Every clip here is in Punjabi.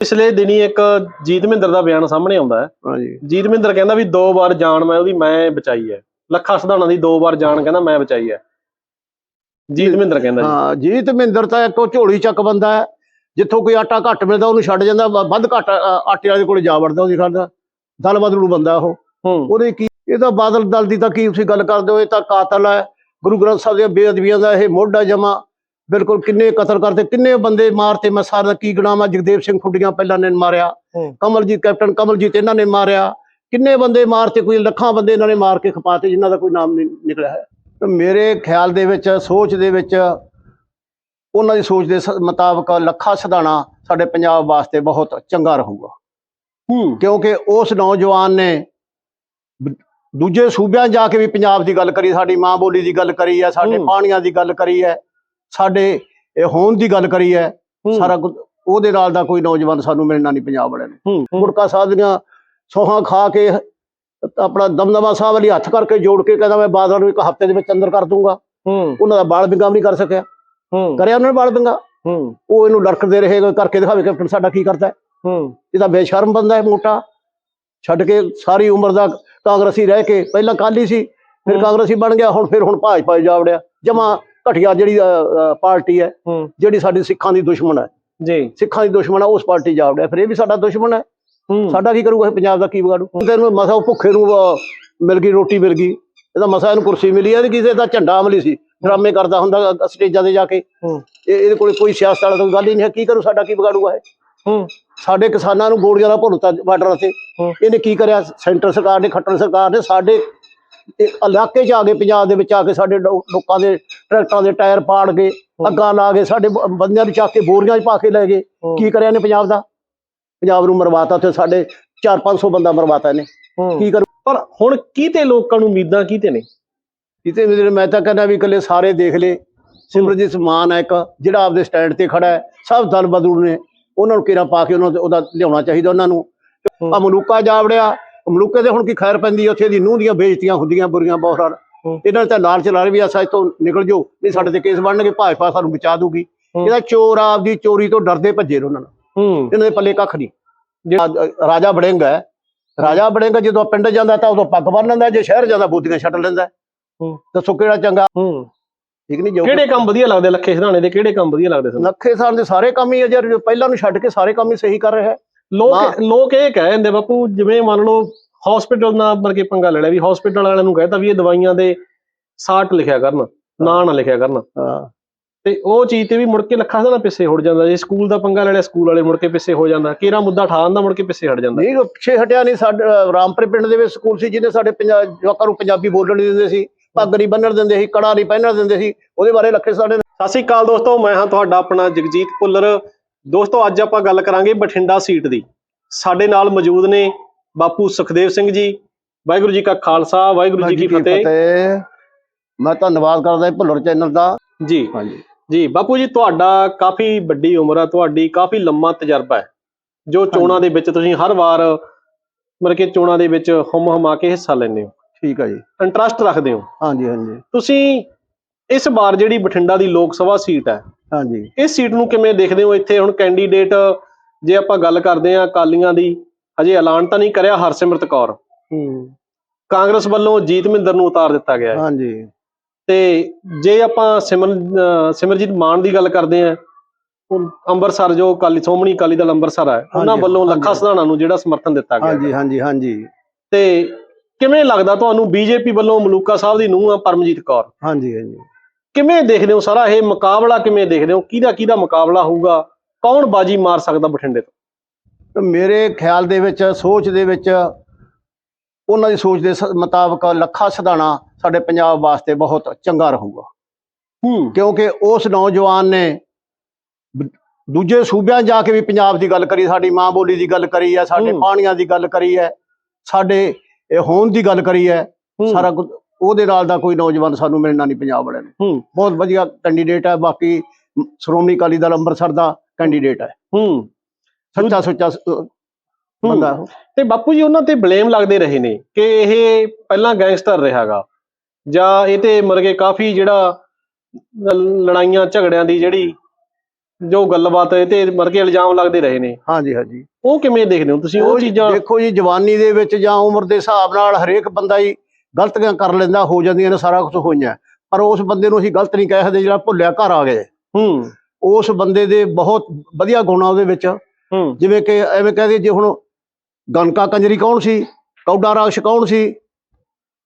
ਪਿਛਲੇ ਦਿਨੀ ਇੱਕ ਜੀਤ ਮਹਿੰਦਰ ਦਾ ਬਿਆਨ ਸਾਹਮਣੇ ਆਉਂਦਾ ਹੈ। ਹਾਂਜੀ। ਜੀਤ ਮਹਿੰਦਰ ਕਹਿੰਦਾ ਵੀ ਦੋ ਵਾਰ ਜਾਨ ਮੈਂ ਉਹਦੀ ਮੈਂ ਬਚਾਈ ਹੈ। ਲੱਖਾ ਸਧਾਣਾ ਦੀ ਦੋ ਵਾਰ ਜਾਨ ਕਹਿੰਦਾ ਮੈਂ ਬਚਾਈ ਹੈ। ਜੀਤ ਮਹਿੰਦਰ ਕਹਿੰਦਾ ਹਾਂ ਜੀਤ ਮਹਿੰਦਰ ਤਾਂ ਇੱਕ ਝੋਲੀ ਚੱਕ ਬੰਦਾ ਹੈ। ਜਿੱਥੋਂ ਕੋਈ ਆਟਾ ਘੱਟ ਮਿਲਦਾ ਉਹਨੂੰ ਛੱਡ ਜਾਂਦਾ ਵੱਧ ਘੱਟ ਆਟੇ ਵਾਲੇ ਕੋਲ ਜਾ ਵੜਦਾ ਉਹਦੀ ਖਾਂਦਾ। ਦਲ ਬਦਲੂ ਬੰਦਾ ਉਹ। ਉਹਦੇ ਕੀ ਇਹ ਤਾਂ ਬਾਦਲ ਦਲ ਦੀ ਤਾਂ ਕੀ ਤੁਸੀਂ ਗੱਲ ਕਰਦੇ ਹੋ ਇਹ ਤਾਂ ਕਾਤਲ ਹੈ। ਗੁਰੂ ਗ੍ਰੰਥ ਸਾਹਿਬ ਦੀਆਂ ਬੇਅਦਬੀਆਂ ਦਾ ਇਹ ਮੋਢਾ ਜਮਾ। ਬਿਲਕੁਲ ਕਿੰਨੇ ਕਤਲ ਕਰਤੇ ਕਿੰਨੇ ਬੰਦੇ ਮਾਰਤੇ ਮੈਂ ਸਾਰਾ ਕੀ ਗਣਾਵਾਂ ਜਗਦੇਵ ਸਿੰਘ ਖੁੱਡੀਆਂ ਪਹਿਲਾਂ ਨੇ ਮਾਰਿਆ। ਕਮਲਜੀਤ ਕੈਪਟਨ ਕਮਲਜੀਤ ਇਹਨਾਂ ਨੇ ਮਾਰਿਆ ਕਿੰਨੇ ਬੰਦੇ ਮਾਰਤੇ ਕੋਈ ਲੱਖਾਂ ਬੰਦੇ ਇਹਨਾਂ ਨੇ ਮਾਰ ਕੇ ਖਪਾਤੇ ਜਿਨ੍ਹਾਂ ਦਾ ਕੋਈ ਨਾਮ ਨਹੀਂ ਨਿਕਲਿਆ ਹੈ ਮੇਰੇ ਖਿਆਲ ਦੇ ਵਿੱਚ ਸੋਚ ਦੇ ਵਿੱਚ ਉਹਨਾਂ ਦੀ ਸੋਚ ਦੇ ਮੁਤਾਬਕ ਲੱਖਾ ਸਧਾਣਾ ਸਾਡੇ ਪੰਜਾਬ ਵਾਸਤੇ ਬਹੁਤ ਚੰਗਾ ਰਹੂਗਾ ਕਿਉਂਕਿ ਉਸ ਨੌਜਵਾਨ ਨੇ ਦੂਜੇ ਸੂਬਿਆਂ ਜਾ ਕੇ ਵੀ ਪੰਜਾਬ ਦੀ ਗੱਲ ਕਰੀ ਸਾਡੀ ਮਾਂ ਬੋਲੀ ਦੀ ਗੱਲ ਕਰੀ ਹੈ ਸਾਡੇ। ਪਾਣੀਆਂ ਦੀ ਗੱਲ ਕਰੀ ਹੈ ਸਾਡੇ ਇਹ ਹੋਂਦ ਦੀ ਗੱਲ ਕਰੀ ਹੈ ਸਾਰਾ ਉਹਦੇ ਨਾਲ ਦਾ ਕੋਈ ਨੌਜਵਾਨ ਸਾਨੂੰ ਮਿਲਣਾ ਨਹੀਂ ਪੰਜਾਬ ਵਾਲਿਆਂ ਨੂੰ। ਗੁੜਕਾ ਸਾਹਿਬ ਦੀਆਂ ਸੋਹਾਂ ਖਾ ਕੇ ਆਪਣਾ ਦਮਦਮਾ ਸਾਹਿਬ ਵਾਲੀ ਹੱਥ ਕਰਕੇ ਜੋੜ ਕੇ ਕਹਿੰਦਾ ਮੈਂ ਬਾਦਲ ਨੂੰ ਇੱਕ ਹਫ਼ਤੇ ਦੇ ਵਿੱਚ ਅੰਦਰ ਕਰ ਦੂੰਗਾ। ਉਹਨਾਂ ਦਾ ਬਾਲ ਬਿੰਗਾ ਨਹੀਂ ਕਰ ਸਕਿਆ। ਕਰਿਆ ਉਹਨਾਂ ਨੇ ਬਾਲ ਬਿੰਗਾ। ਉਹ ਇਹਨੂੰ ਲੜਕਦੇ ਰਹੇ ਕਰਕੇ ਦਿਖਾਵੇ ਕੈਪਟਨ ਸਾਡਾ ਕੀ ਕਰਦਾ ਹੈ। ਹੂੰ। ਇਹ ਤਾਂ ਬੇਸ਼ਰਮ ਬੰਦਾ ਹੈ ਮੋਟਾ। ਛੱਡ ਕੇ ਸਾਰੀ ਉਮਰ ਦਾ ਕਾਂਗਰਸੀ ਰਹਿ ਕੇ ਪਹਿਲਾਂ ਕਾਲੀ ਸੀ ਫਿਰ। ਕਾਂਗਰਸੀ ਬਣ ਗਿਆ ਹੁਣ ਫਿਰ ਹੁਣ ਭਾਜਪਾ ਜਾ ਵੜਿਆ। ਜਮਾ ਘਟੀਆ ਜਿਹੜੀ ਪਾਰਟੀ ਹੈ ਜਿਹੜੀ ਸਾਡੀ ਸਿੱਖਾਂ ਦੀ ਦੁਸ਼ਮਣ ਹੈ। ਜੀ। ਸਿੱਖਾਂ ਦੀ ਦੁਸ਼ਮਣ ਹੈ ਉਸ ਪਾਰਟੀ ਜਾ ਵੜਿਆ। ਫਿਰ ਇਹ ਵੀ ਸਾਡਾ ਦੁਸ਼ਮਣ ਹੈ। ਸਾਡਾ ਕੀ ਕਰੂਗਾ? ਪੰਜਾਬ ਦਾ ਕੀ ਵਿਗਾੜੂ? ਤੈਨੂੰ ਮਸਾ ਉਹ ਭੁੱਖੇ ਨੂੰ ਮਿਲ ਗਈ ਰੋਟੀ ਮਿਲ ਗਈ। ਇਹਦਾ ਮਸਾ ਇਹਨੂੰ ਕੁਰਸੀ ਮਿਲੀ ਹੈ ਕਿਸੇ ਦਾ ਝੰਡਾ ਅਮਲੀ ਸੀ। ਡਰਾਮੇ ਕਰਦਾ ਹੁੰਦਾ ਸਟੇਜਾਂ ਤੇ ਜਾ ਕੇ। ਇਹ ਇਹਦੇ ਕੋਲ ਕੋਈ ਸਿਆਸਤ ਵਾਲਾ ਕੋਈ ਗੱਲ ਹੀ ਨਹੀਂ ਹੈ। ਕੀ ਕਰੂ? ਸਾਡਾ ਕੀ ਵਿਗਾੜੂਗਾ ਇਹ? ਸਾਡੇ ਕਿਸਾਨਾਂ ਨੂੰ ਗੋਲੀਆਂ ਦਾ ਭੁਰਤਾ ਬਾਰਡਰ ਤੇ। ਇਹਨੇ ਕੀ ਕਰਿਆ? ਸੈਂਟਰ ਸਰਕਾਰ ਨੇ ਖੱਟਰ ਸਰਕਾਰ ਨੇ ਸਾਡੇ ਇਹ ਇਲਾਕੇ 'ਚ ਆ ਕੇ ਪੰਜਾਬ ਦੇ ਵਿੱਚ ਆ ਕੇ ਸਾਡੇ ਲੋਕਾਂ ਦੇ ਟਰੈਕਟਰਾਂ ਦੇ ਟਾਇਰ ਪਾੜ ਗਏ ਅੱਗਾਂ ਲਾ ਕੇ ਸਾਡੇ ਬੰਦਿਆਂ ਨੂੰ ਚੱਕ ਕੇ ਬੋਰੀਆਂ 'ਚ ਪਾ ਕੇ ਲੈ ਗਏ। ਕੀ ਕਰਿਆ ਨੇ ਪੰਜਾਬ ਦਾ? ਪੰਜਾਬ ਨੂੰ ਮਰਵਾਤਾ ਤੇ ਸਾਡੇ 4-500 ਬੰਦਾ ਮਰਵਾਤਾ ਹੂੰ। ਕੀ ਕਰੂ? ਪਰ ਹੁਣ ਕੀਤੇ ਲੋਕਾਂ ਨੂੰ ਉਮੀਦਾਂ ਕੀਤੇ ਨੇ? ਕਿਤੇ ਵੀ ਮੈਂ ਤਾਂ ਕਹਿੰਦਾ ਵੀ ਇਕੱਲੇ ਸਾਰੇ ਦੇਖ ਲੈ। ਸਿਮਰਜੀਤ ਮਾਨ ਹੈ ਇੱਕ ਜਿਹੜਾ ਆਪਦੇ ਸਟੈਂਡ ਤੇ ਖੜਾ ਹੈ ਸਭ ਦਲ ਬਦਲੂ ਨੇ। ਉਹਨਾਂ ਨੂੰ ਕਿਰਾ ਪਾ ਕੇ ਉਹਨਾਂ ਤੇ ਉਹਦਾ ਲਿਆਉਣਾ ਚਾਹੀਦਾ ਉਹਨਾਂ ਨੂੰ। ਆ ਮਲੂਕਾ ਜਾ ਵੜਿਆ ਮਲੂਕੇ ਦੇ ਹੁਣ ਕੀ ਖੈਰ ਪੈਂਦੀ ਉੱਥੇ ਦੀ ਨੂੰਹ ਦੀਆਂ ਬੇਇੱਜ਼ਤੀਆਂ ਹੁੰਦੀਆਂ ਬੁਰੀਆਂ ਬਹੁਤ ਸਾਰ। ਇਹਨਾਂ ਤਾਂ ਲਾਲਚ ਲਾ ਰਹੇ ਵੀ ਅਸਾਂ ਤੋਂ ਨਿਕਲ ਜਾਓ ਨਹੀਂ ਸਾਡੇ ਤੇ ਕੇਸ ਬਣਨਗੇ ਭਾਜਪਾ ਸਾਨੂੰ ਬਚਾ ਦੂਗੀ। ਇਹਦਾ ਚੋਰ ਆਪਦੀ ਚੋਰੀ ਤੋਂ ਡਰਦੇ ਭੱਜੇ ਉਹਨਾਂ ਨੂੰ ਹੂੰ। ਇਹਨਾਂ ਦੇ ਪੱਲੇ ਕੱਖ ਨਹੀਂ। ਜਿਹੜਾ ਰਾਜਾ ਬੜਿੰਗ ਹੈ ਰਾਜਾ ਬੜਿੰਗ ਜਦੋਂ ਪਿੰਡ ਜਾਂਦਾ ਤਾਂ ਉਦੋਂ ਪੱਗ ਬੰਨ ਲੈਂਦਾ ਜੇ ਸ਼ਹਿਰ ਜਾਂਦਾ ਬੂਦੀਆਂ ਛੱਡ ਲੈਂਦਾ। ਹੂੰ। ਦੱਸੋ ਕਿਹੜਾ ਚੰਗਾ? ਹੂੰ। ਠੀਕ ਨਹੀਂ ਜੋ ਕਿਹੜੇ ਕੰਮ ਵਧੀਆ ਲੱਗਦੇ ਲੱਖੇ ਸਿਧਾਣੇ ਦੇ ਕਿਹੜੇ ਕੰਮ ਵਧੀਆ ਲੱਗਦੇ ਤੁਹਾਨੂੰ ਲੱਖੇ ਸਾਹਿਬ ਦੇ ਸਾਰੇ ਕੰਮ ਹੀ ਅਜਰ ਪਹਿਲਾਂ ਨੂੰ ਛੱਡ ਕੇ ਸਾਰੇ ਕੰਮ ਹੀ ਸਹੀ ਕਰ ਰਿਹਾ ਹੈ। ਲੋਕ ਹਾਂ। ਲੋਕ ਇਹ ਕਹਿ ਜਾਂਦੇ ਬਾਪੂ ਜਿਵੇਂ ਮੰਨ ਲਓ ਹਸਪੀਟਲ ਨਾਲ ਮਰ ਕੇ ਪੰਗਾ ਲੈ ਲਿਆ ਵੀ ਹਸਪੀਟਲ ਵਾਲਿਆਂ ਨੂੰ ਕਹਿਤਾ ਵੀ ਇਹ ਦਵਾਈਆਂ ਦੇ ਸਾਟ ਲਿਖਿਆ ਕਰਨ ਨਾਂ ਨਾ ਲਿਖਿਆ ਕਰਨ। ਹਾਂ। ਤੇ ਉਹ ਚੀਜ਼ ਤੇ ਵੀ ਮੁੜ ਕੇ ਲੱਖਾਂ ਦਾ ਪਿੱਛੇ ਹੁੜ ਜਾਂਦਾ ਜੇ ਸਕੂਲ ਦਾ ਪੰਗਾ ਲੈ ਲਿਆ ਸਕੂਲ ਵਾਲੇ ਮੁੜ ਕੇ ਪਿੱਛੇ ਹੋ ਜਾਂਦਾ ਕਿਹੜਾ ਮੁੱਦਾ ਠਾਣ ਦਾ ਮੁੜ ਕੇ ਪਿੱਛੇ ਹਟ ਜਾਂਦਾ। ਨਹੀਂ ਪਿੱਛੇ ਹਟਿਆ ਨਹੀਂ ਸਾਡੇ ਰਾਮਪੁਰ ਪਿੰਡ ਦੇ ਵਿੱਚ ਸਕੂਲ ਸੀ ਜਿਹਨੇ ਸਾਡੇ ਜਵਾਕਾਂ ਨੂੰ ਪੰਜਾਬੀ ਬੋਲਣ ਨਹੀਂ ਦਿੰਦੇ ਸੀ ਪੱਗ ਨਹੀਂ ਬੰਨਣ ਦਿੰਦੇ ਸੀ ਕੜਾ ਨਹੀਂ ਪਹਿਨਣ ਦਿੰਦੇ ਸੀ ਉਹਦੇ ਬਾਰੇ ਲੱਖੇ ਸਾਡੇ ਸਤਿ ਸ਼੍ਰੀ ਅਕਾਲ ਦੋਸਤੋ ਮੈਂ ਹਾਂ ਤੁਹਾਡਾ ਆਪਣਾ ਜਗਜੀਤ ਭੁੱਲਰ। ਦੋਸਤੋ ਅੱਜ ਆਪਾਂ ਗੱਲ ਕਰਾਂਗੇ ਬਠਿੰਡਾ ਸੀਟ ਦੀ। ਸਾਡੇ ਨਾਲ ਮੌਜੂਦ ਨੇ ਬਾਪੂ ਸੁਖਦੇਵ ਸਿੰਘ ਜੀ ਵਾਹਿਗੁਰੂ ਜੀ ਕਾ ਖਾਲਸਾ ਵਾਹਿਗੁਰੂ ਜੀ ਕੀ ਫਤਿਹ। ਮੈਂ ਧੰਨਵਾਦ ਕਰਦਾ ਭੁੱਲਰ ਚੈਨਲ ਦਾ। ਜੀ। ਹਾਂਜੀ। ਜੀ ਬਾਪੂ ਜੀ ਤੁਹਾਡਾ ਕਾਫੀ ਵੱਡੀ ਉਮਰ ਆ ਤੁਹਾਡੀ ਕਾਫੀ ਲੰਮਾ ਤਜਰਬਾ ਹੈ ਜੋ ਚੋਣਾਂ ਦੇ ਵਿੱਚ ਤੁਸੀਂ ਹਰ ਵਾਰ ਮਤਲਬ ਕਿ ਚੋਣਾਂ ਦੇ ਵਿੱਚ ਹਮ ਹਮਾ ਕੇ ਹਿੱਸਾ ਲੈਂਦੇ ਹੋ। ਠੀਕ ਹੈ ਜੀ। ਇੰਟਰਸਟ ਰੱਖਦੇ ਹੋ। ਹਾਂਜੀ ਹਾਂਜੀ। ਤੁਸੀਂ ਇਸ ਵਾਰ ਜਿਹੜੀ ਬਠਿੰਡਾ ਦੀ ਲੋਕ ਸਭਾ ਸੀਟ ਹੈ ਹਾਂਜੀ। ਇਸ ਸੀਟ ਨੂੰ ਕਿਵੇਂ ਦੇਖਦੇ ਹੋ ਇੱਥੇ? ਹੁਣ ਕੈਂਡੀਡੇਟ ਜੇ ਆਪਾਂ ਗੱਲ ਕਰਦੇ ਹਾਂ ਅਕਾਲੀਆਂ ਦੀ ਹਜੇ ਐਲਾਨ ਤਾਂ ਨਹੀਂ ਕਰਿਆ ਹਰਸਿਮਰਤ ਕੌਰ। ਹੂੰ। ਕਾਂਗਰਸ ਵੱਲੋਂ ਜੀਤ ਮਹਿੰਦਰ ਨੂੰ ਉਤਾਰ ਦਿੱਤਾ ਗਿਆ ਹੈ। ਹਾਂਜੀ। ਤੇ ਜੇ ਆਪਾਂ ਸਿਮਰ ਸਿਮਰਜੀਤ ਮਾਨ ਦੀ ਗੱਲ ਕਰਦੇ ਉਹ ਅੰਮ੍ਰਿਤਸਰ ਜੋ ਕਾਲੀ ਸੋਮਣੀ ਅਕਾਲੀ ਦਲ ਅੰਮ੍ਰਿਤਸਰ ਹੈ ਉਹਨਾਂ ਵੱਲੋਂ ਲੱਖਾ। ਸਿਧਾਣਾ ਨੂੰ ਜਿਹੜਾ ਸਮਰਥਨ ਦਿੱਤਾ ਗਿਆ ਹਾਂਜੀ। ਹਾਂਜੀ ਹਾਂਜੀ। ਤੇ ਕਿਵੇਂ ਲੱਗਦਾ ਤੁਹਾਨੂੰ ਬੀਜੇਪੀ ਵੱਲੋਂ ਮਲੂਕਾ ਸਾਹਿਬ ਦੀ ਨੂੰਹ ਆ ਪਰਮਜੀਤ ਕੌਰ? ਹਾਂਜੀ ਹਾਂਜੀ। ਕਿਵੇਂ ਦੇਖਦੇ ਹੋ ਸਾਰਾ ਇਹ ਮੁਕਾਬਲਾ ਕਿਵੇਂ ਦੇਖਦੇ ਹੋ? ਕਿਹਦਾ ਕਿਹਦਾ ਮੁਕਾਬਲਾ ਹੋਊਗਾ? ਕੌਣ ਬਾਜੀ ਮਾਰ ਸਕਦਾ ਬਠਿੰਡੇ ਤੋਂ? ਮੇਰੇ ਖਿਆਲ ਦੇ ਵਿੱਚ ਸੋਚ ਦੇ ਵਿੱਚ ਉਹਨਾਂ ਦੀ ਸੋਚ ਦੇ ਮੁਤਾਬਕ ਲੱਖਾ ਸਧਾਣਾ ਸਾਡੇ ਪੰਜਾਬ ਵਾਸਤੇ ਬਹੁਤ ਚੰਗਾ ਰਹੂਗਾ। ਹੂੰ। ਕਿਉਂਕਿ ਉਸ ਨੌਜਵਾਨ ਨੇ ਦੂਜੇ ਸੂਬਿਆਂ ਜਾ ਕੇ ਵੀ ਪੰਜਾਬ ਦੀ ਗੱਲ ਕਰੀ ਸਾਡੀ ਮਾਂ ਬੋਲੀ ਦੀ ਗੱਲ ਕਰੀ ਹੈ ਸਾਡੇ। ਪਾਣੀਆਂ ਦੀ ਗੱਲ ਕਰੀ ਹੈ ਸਾਡੇ ਇਹ ਹੋਂਦ ਦੀ ਗੱਲ ਕਰੀ ਹੈ। ਸਾਰਾ ਕੁਝ ਉਹਦੇ ਨਾਲ ਦਾ ਕੋਈ ਨੌਜਵਾਨ ਸਾਨੂੰ ਮਿਲਣਾ ਨਹੀਂ ਪੰਜਾਬ ਵਾਲਿਆਂ ਨੂੰ। ਹੂੰ। ਬਹੁਤ ਵਧੀਆ ਕੈਂਡੀਡੇਟ ਹੈ ਬਾਕੀ ਸ਼੍ਰੋਮਣੀ ਅਕਾਲੀ ਦਲ ਅੰਮ੍ਰਿਤਸਰ ਦਾ ਕੈਂਡੀਡੇਟ ਹੈ। ਹੂੰ। ਸੱਚਾ ਸੁੱਚਾ ਬੰਦਾ। ਤੇ ਬਾਪੂ ਜੀ ਉਹਨਾਂ ਤੇ ਬਲੇਮ ਲੱਗਦੇ ਰਹੇ ਨੇ ਕਿ ਇਹ ਪਹਿਲਾਂ ਗੈਂਗਸਟਰ ਰਿਹਾਗਾ। ਜਾਂ ਇਹ ਤੇ ਮਰ ਕੇ ਕਾਫੀ ਜਿਹੜਾ ਲੜਾਈਆਂ ਝਗੜਿਆਂ ਦੀ ਜਿਹੜੀ ਜੋ ਗੱਲਬਾਤ ਇਹ ਤੇ ਮਰ ਕੇ ਇਲਜ਼ਾਮ ਲੱਗਦੇ ਰਹੇ ਨੇ। ਹਾਂਜੀ ਹਾਂਜੀ। ਉਹ ਕਿਵੇਂ ਦੇਖਦੇ ਹੋ ਤੁਸੀਂ? ਉਹ ਚੀਜ਼ਾਂ ਦੇਖੋ ਜੀ ਜਵਾਨੀ ਦੇ ਵਿੱਚ ਜਾਂ ਉਮਰ ਦੇ ਹਿਸਾਬ ਨਾਲ ਹਰੇਕ ਬੰਦਾ ਹੀ ਗਲਤੀਆਂ ਕਰ ਲੈਂਦਾ ਹੋ ਜਾਂਦੀਆਂ ਨੇ ਸਾਰਾ ਕੁਝ ਹੋਈਆਂ। ਪਰ ਉਸ ਬੰਦੇ ਨੂੰ ਅਸੀਂ ਗਲਤ ਨਹੀਂ ਕਹਿ ਸਕਦੇ ਜਿਹੜਾ ਭੁੱਲਿਆ ਘਰ ਆ ਗਏ। ਹੂੰ। ਉਸ ਬੰਦੇ ਦੇ ਬਹੁਤ ਵਧੀਆ ਗੁਣ ਆ ਉਹਦੇ ਵਿੱਚ। ਹੂੰ। ਜਿਵੇਂ ਕਿ ਐਵੇਂ ਕਹਦੇ ਜੇ ਹੁਣ ਗਨਕਾ ਕੰਜਰੀ ਕੌਣ ਸੀ? ਕੌਡਾ ਰਾਕਸ਼ ਕੌਣ ਸੀ?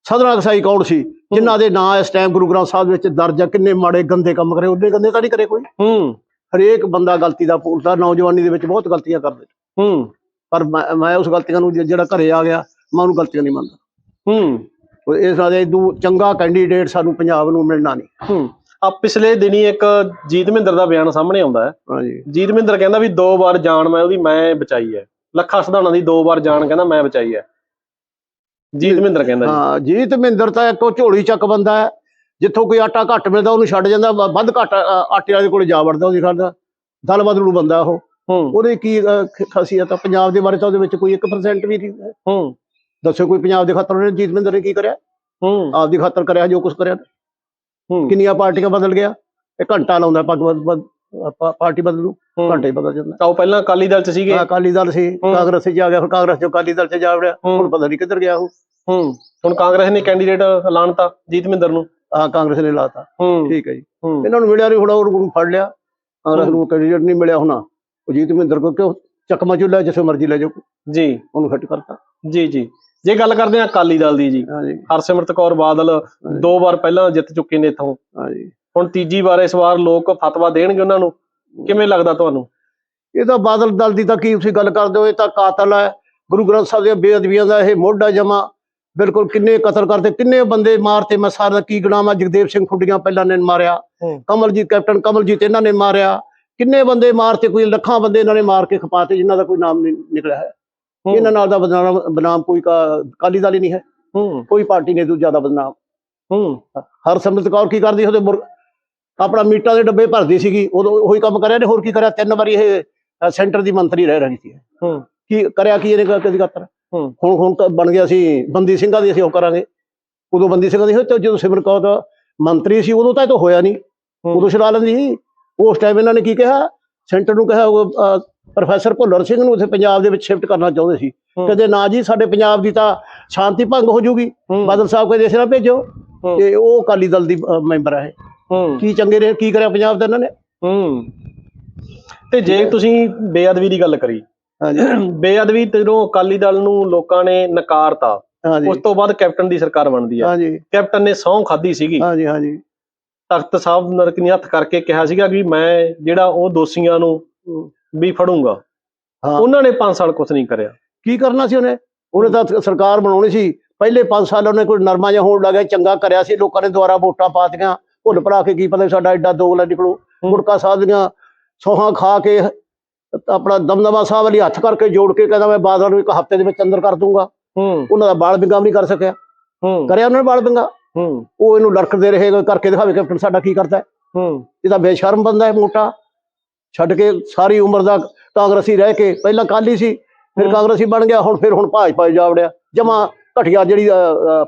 ਸਦਰਾ ਕਸਾਈ ਕੌਣ ਸੀ? ਜਿਨ੍ਹਾਂ ਦੇ ਨਾਂ ਇਸ ਟਾਈਮ ਗੁਰੂ ਗ੍ਰੰਥ ਸਾਹਿਬ ਵਿੱਚ ਦਰਜ ਆ ਕਿੰਨੇ ਮਾੜੇ ਗੰਦੇ ਕੰਮ ਕਰੇ ਉਹਦੇ ਗੰਦੇ ਤਾਂ ਨਹੀਂ ਕਰੇ ਕੋਈ। ਹੂੰ। ਹਰੇਕ ਬੰਦਾ ਗਲਤੀ ਦਾ ਭੁੱਲਦਾ ਨੌਜਵਾਨੀ ਦੇ ਵਿੱਚ ਬਹੁਤ ਗਲਤੀਆਂ ਕਰਦੇ। ਹੂੰ। ਪਰ ਮੈਂ ਉਸ ਗਲਤੀਆਂ ਨੂੰ ਜਿਹੜਾ ਘਰੇ ਆ ਗਿਆ ਮੈਂ ਉਹਨੂੰ ਗਲਤੀਆਂ ਨਹੀਂ ਮੰਨਦਾ। ਹੂੰ। ਇਸ ਨਾਲ ਇਦੋਂ ਚੰਗਾ ਕੈਂਡੀਡੇਟ ਸਾਨੂੰ ਪੰਜਾਬ ਨੂੰ ਮਿਲਣਾ ਨਹੀਂ। ਹੂੰ। ਆ ਪਿਛਲੇ ਦਿਨੀ ਇੱਕ ਜੀਤ ਮਹਿੰਦਰ ਦਾ ਬਿਆਨ ਸਾਹਮਣੇ ਆਉਂਦਾ ਹੈ। ਹਾਂਜੀ। ਜੀਤ ਮਹਿੰਦਰ ਕਹਿੰਦਾ ਵੀ ਦੋ ਵਾਰ ਜਾਨ ਮੈਂ ਉਹਦੀ ਮੈਂ ਬਚਾਈ ਹੈ। ਲੱਖਾ ਸਧਾਣਾ ਦੀ ਦੋ ਵਾਰ ਜਾਨ ਕਹਿੰਦਾ ਮੈਂ ਬਚਾਈ ਹੈ। ਜੀਤ ਮਹਿੰਦਰ ਕਹਿੰਦਾ ਹਾਂ ਜੀਤ ਮਹਿੰਦਰ ਤਾਂ ਇੱਕ ਝੋਲੀ ਚੱਕ ਬੰਦਾ ਹੈ। ਜਿੱਥੋਂ ਕੋਈ ਆਟਾ ਘੱਟ ਮਿਲਦਾ ਉਹਨੂੰ ਛੱਡ ਜਾਂਦਾ ਵੱਧ ਘੱਟ ਆਟੇ ਵਾਲੇ ਕੋਲ ਜਾ ਵੜਦਾ ਉਹਦੀ ਖਾਦਾ। ਦਲ ਬਦਲੂ ਬੰਦਾ ਉਹ। ਉਹਦੇ ਕੀ ਖਾਸੀਅਤ ਆ? ਪੰਜਾਬ ਦੇ ਬਾਰੇ ਤਾਂ ਉਹਦੇ ਵਿੱਚ ਕੋਈ 1% ਵੀ ਨਹੀਂ ਹੈ। ਹੂੰ ਦੱਸੋ ਕੋਈ ਪੰਜਾਬ ਦੇ ਖਾਤਰ ਉਹਨੇ ਜੀਤ ਮਹਿੰਦਰ ਨੇ ਕੀ ਕਰਿਆ? ਹੂੰ। ਆਪਦੀ ਖਾਤਰ ਕਰਿਆ ਜੋ ਕੁਝ ਕਰਿਆ। ਹੂੰ। ਕਿੰਨੀਆਂ ਪਾਰਟੀਆਂ ਬਦਲ ਗਿਆ? ਇਹ ਘੰਟਾ ਲਾਉਂਦਾ ਪੱਗ ਪਾਰਟੀ ਬਦਲ ਹੂੰ। ਘੰਟੇ ਬਦਲ ਜਾਂਦਾ। ਤਾਂ ਉਹ ਪਹਿਲਾਂ ਅਕਾਲੀ ਦਲ ਚ ਸੀਗੇ। ਆਹ ਅਕਾਲੀ ਦਲ ਸੀ। ਹੂੰ। ਕਾਂਗਰਸ 'ਚ ਜਾ ਗਿਆ ਫਿਰ ਕਾਂਗਰਸ 'ਚੋਂ ਅਕਾਲੀ ਦਲ 'ਚ ਜਾ ਵੜਿਆ। ਹੂੰ। ਹੁਣ ਪਤਾ ਨਹੀਂ ਕਿੱਧਰ ਗਿਆ ਉਹ। ਹੂੰ। ਹੁਣ ਕਾਂਗਰਸ ਨੇ ਕੈਂਡੀਡੇਟ ਐਲਾਨਤਾ ਜੀਤ ਮਹਿੰਦਰ ਨੂੰ। ਆ ਕਾਂਗਰਸ ਨੇ ਲਾਤਾ। ਹੂੰ। ਠੀਕ ਹੈ ਜੀ। ਹੂੰ। ਇਹਨਾਂ ਨੂੰ ਮਿਲਿਆ ਨਹੀਂ ਹੁਣ ਉਹਨੂੰ ਫੜ ਲਿਆ। ਕਾਂਗਰਸ ਨੂੰ ਕੈਂਡੀਡੇਟ ਨਹੀਂ ਮਿਲਿਆ ਹੁਣ। ਉਹ ਜੀਤ ਮਹਿੰਦਰ ਕੋ ਕਿਉਂ? ਚੱਕਮਾ ਚੁੱਲਾ ਜਿੱਥੇ ਮਰਜ਼ੀ ਲੈ ਜਾਓ। ਜੀ। ਉਹਨੂੰ ਫਿੱਟ ਕਰਤਾ। ਜੀ ਜੀ। ਜੇ ਗੱਲ ਕਰਦੇ ਆ ਅਕਾਲੀ ਦਲ ਦੀ ਜੀ ਹਾਂਜੀ। ਹਰਸਿਮਰਤ ਕੌਰ ਬਾਦਲ ਦੋ ਵਾਰ ਪਹਿਲਾਂ ਜਿੱਤ ਚੁੱਕੇ ਨੇ ਇਥੋਂ। ਹਾਂਜੀ। ਹੁਣ ਤੀਜੀ ਵਾਰ ਇਸ ਵਾਰ ਲੋਕ ਫਤਵਾ ਦੇਣਗੇ ਉਹਨਾਂ ਨੂੰ। ਕਿਵੇਂ ਲੱਗਦਾ ਤੁਹਾਨੂੰ? ਇਹ ਤਾਂ ਬਾਦਲ ਦਲ ਦੀ ਤਾਂ ਕੀ ਤੁਸੀਂ ਗੱਲ ਕਰਦੇ ਹੋ ਇਹ ਤਾਂ ਕਾਤਲ ਹੈ। ਗੁਰੂ ਗ੍ਰੰਥ ਸਾਹਿਬ ਦੀਆਂ ਬੇਅਦਬੀਆਂ ਦਾ ਇਹ ਮੋਢਾ ਜਮਾ। ਬਿਲਕੁਲ ਕਿੰਨੇ ਕਤਲ ਕਰਤੇ ਕਿੰਨੇ ਬੰਦੇ ਮਾਰਤੇ। ਮੈਂ ਸਾਰਾ ਕੀ ਗਣਾਵਾਂ ਜਗਦੇਵ ਸਿੰਘ ਖੁੱਡੀਆਂ ਪਹਿਲਾਂ ਨੇ ਮਾਰਿਆ। ਕਮਲਜੀਤ ਕੈਪਟਨ ਕਮਲਜੀਤ ਇਹਨਾਂ ਨੇ ਮਾਰਿਆ। ਕਿੰਨੇ ਬੰਦੇ ਮਾਰਤੇ ਕੋਈ ਲੱਖਾਂ ਬੰਦੇ ਇਹਨਾਂ ਨੇ ਮਾਰ ਕੇ ਖਪਾਤੇ ਜਿਨ੍ਹਾਂ ਦਾ ਕੋਈ ਨਾਮ ਨਹੀਂ ਨਿਕਲਿਆ ਹੂੰ, ਇਹਨਾਂ ਨਾਲ ਦਾ ਬਦਨਾਮ ਬਦਨਾਮ ਕੋਈ ਕਾ- ਅਕਾਲੀ ਦਲ ਨਹੀਂ ਹੈ। ਕੋਈ ਪਾਰਟੀ ਨੇ ਤੂੰ ਜ਼ਿਆਦਾ ਬਦਨਾਮ। ਹੂੰ। ਹਰਸਿਮਰਤ ਕੌਰ ਕੀ ਕਰਦੀ ਉਹਦੇ ਆਪਣਾ ਮੀਟਾਂ ਦੇ ਡੱਬੇ ਭਰਦੀ ਸੀਗੀ। ਉਦੋਂ ਉਹੀ ਕੰਮ ਕਰਿਆ ਨੇ? ਹੋਰ ਕੀ ਕਰਿਆ? ਤਿੰਨ ਵਾਰੀ ਇਹ ਸੈਂਟਰ ਦੀ ਮੰਤਰੀ ਰਹਿ ਰਹੀ ਸੀ। ਹੂੰ। ਕੀ ਕਰਿਆ ਕੀ ਇਹਨੇ ਕਦੀ ਕਰਤਾ ਹੂੰ। ਹੁਣ ਹੁਣ ਤਾਂ ਬਣ ਗਿਆ ਸੀ ਬੰਦੀ ਸਿੰਘਾਂ ਦੀ ਅਸੀਂ ਉਹ ਕਰਾਂਗੇ। ਉਦੋਂ ਬੰਦੀ ਸਿੰਘਾਂ ਦੀ ਹੋਈ ਤੇ ਜਦੋਂ ਸਿਮਰ ਕੌਰ ਦਾ ਮੰਤਰੀ ਸੀ ਉਦੋਂ ਤਾਂ ਇਹ ਤਾਂ ਹੋਇਆ ਨਹੀਂ। ਉਦੋਂ ਛਡਾ ਲੈਂਦੀ ਸੀ। ਉਸ ਟਾਈਮ ਇਹਨਾਂ ਨੇ ਕੀ ਕਿਹਾ? ਸੈਂਟਰ ਨੂੰ ਕਿਹਾ ਉਹ, ਪ੍ਰੋਫੈਸਰ ਭੁੱਲਰ ਸਿੰਘ ਨੂੰ ਉੱਥੇ ਪੰਜਾਬ ਦੇ ਵਿੱਚ ਸ਼ਿਫਟ ਕਰਨਾ ਚਾਹੁੰਦੇ ਸੀ। ਕਹਿੰਦੇ ਨਾ ਜੀ ਸਾਡੇ ਪੰਜਾਬ ਦੀ ਤਾਂ ਸ਼ਾਂਤੀ ਭੰਗ ਹੋ ਜੂਗੀ। ਬਾਦਲ ਸਾਹਿਬ ਕਹਿੰਦੇ ਇਸ ਨਾਲ ਭੇਜੋ। ਤੇ ਉਹ ਅਕਾਲੀ ਦਲ ਦੀ ਮੈਂਬਰ ਹੈ। ਕੀ ਚੰਗੇ ਨੇ ਕੀ ਕਰਿਆ ਪੰਜਾਬ ਦਾ ਇਹਨਾਂ ਨੇ? ਤੇ ਜੇ ਤੁਸੀਂ ਬੇਅਦਬੀ ਦੀ ਗੱਲ ਕਰੀ ਹਾਂਜੀ। ਬੇਅਦਬੀ ਜਦੋਂ ਅਕਾਲੀ ਦਲ ਨੂੰ ਲੋਕਾਂ ਨੇ ਨਕਾਰਤਾ ਉਸ ਤੋਂ ਬਾਅਦ ਕੈਪਟਨ ਦੀ ਸਰਕਾਰ ਬਣਦੀ ਆ। ਕੈਪਟਨ ਨੇ ਸਹੁੰ ਖਾਧੀ ਸੀਗੀ। ਹਾਂਜੀ ਹਾਂਜੀ। ਤਖਤ ਸਾਹਿਬ ਨਰਕਨੀ ਹੱਥ ਕਰਕੇ ਕਿਹਾ ਸੀਗਾ ਕਿ ਮੈਂ ਜਿਹੜਾ ਉਹ ਦੋਸ਼ੀਆਂ ਨੂੰ। ਵੀ ਫੜੂੰਗਾ। ਹਾਂ। ਉਹਨਾਂ ਨੇ 5 ਸਾਲ ਕੁਝ ਨਹੀਂ ਕਰਿਆ। ਕੀ ਕਰਨਾ ਸੀ ਉਹਨੇ? ਉਹਨੇ ਤਾਂ ਸਰਕਾਰ ਬਣਾਉਣੀ ਸੀ। ਪਹਿਲੇ 5 ਸਾਲ ਉਹਨੇ ਕੋਈ ਨਰਮਾ ਜਿਹਾ ਹੋਣ ਲੱਗਾ ਚੰਗਾ ਕਰਿਆ ਸੀ। ਲੋਕਾਂ ਨੇ ਦੁਆਰਾ ਵੋਟਾਂ ਪਾਤੀਆਂ ਭੁੱਲ ਭੁਲਾ ਕੇ ਕੀ ਪਤਾ ਸਾਡਾ ਐਡਾ ਦੋਗਲਾ ਨਿਕਲੂ। ਮੁੜਕਾ ਦੀਆਂ ਸੋਹਾਂ ਖਾ ਕੇ ਆਪਣਾ ਦਮਦਮਾ ਸਾਹਿਬ ਵਾਲੀ ਹੱਥ ਕਰਕੇ ਜੋੜ ਕੇ ਕਹਿੰਦਾ ਮੈਂ ਬਾਦਲ ਨੂੰ ਇੱਕ ਹਫ਼ਤੇ ਦੇ ਵਿੱਚ ਅੰਦਰ ਕਰ ਦੂੰਗਾ। ਹੂੰ। ਉਹਨਾਂ ਦਾ ਬਾਲ ਬਿੰਗਾ ਵੀ ਨਹੀਂ ਕਰ ਸਕਿਆ। ਹੂੰ। ਕਰਿਆ ਉਹਨਾਂ ਨੇ ਬਾਲ ਬਿੰਗਾ? ਹੂੰ। ਉਹ ਇਹਨੂੰ ਲੜਕਦੇ ਰਹੇ ਕਰਕੇ ਦਿਖਾਵੇ ਕੈਪਟਨ ਸਾਡਾ ਕੀ ਕਰਦਾ ਹੈ। ਹੂੰ। ਇਹ ਤਾਂ ਬੇਸ਼ਰਮ ਬੰਦਾ ਹੈ ਮੋਟਾ। ਛੱਡ ਕੇ ਸਾਰੀ ਉਮਰ ਦਾ ਕਾਂਗਰਸੀ ਰਹਿ ਕੇ ਪਹਿਲਾਂ ਕਾਲੀ ਸੀ ਫਿਰ। ਕਾਂਗਰਸੀ ਬਣ ਗਿਆ ਹੁਣ ਫਿਰ ਹੁਣ ਭਾਜਪਾ ਜਾ ਵੜਿਆ। ਜਮਾ ਘਟੀਆ ਜਿਹੜੀ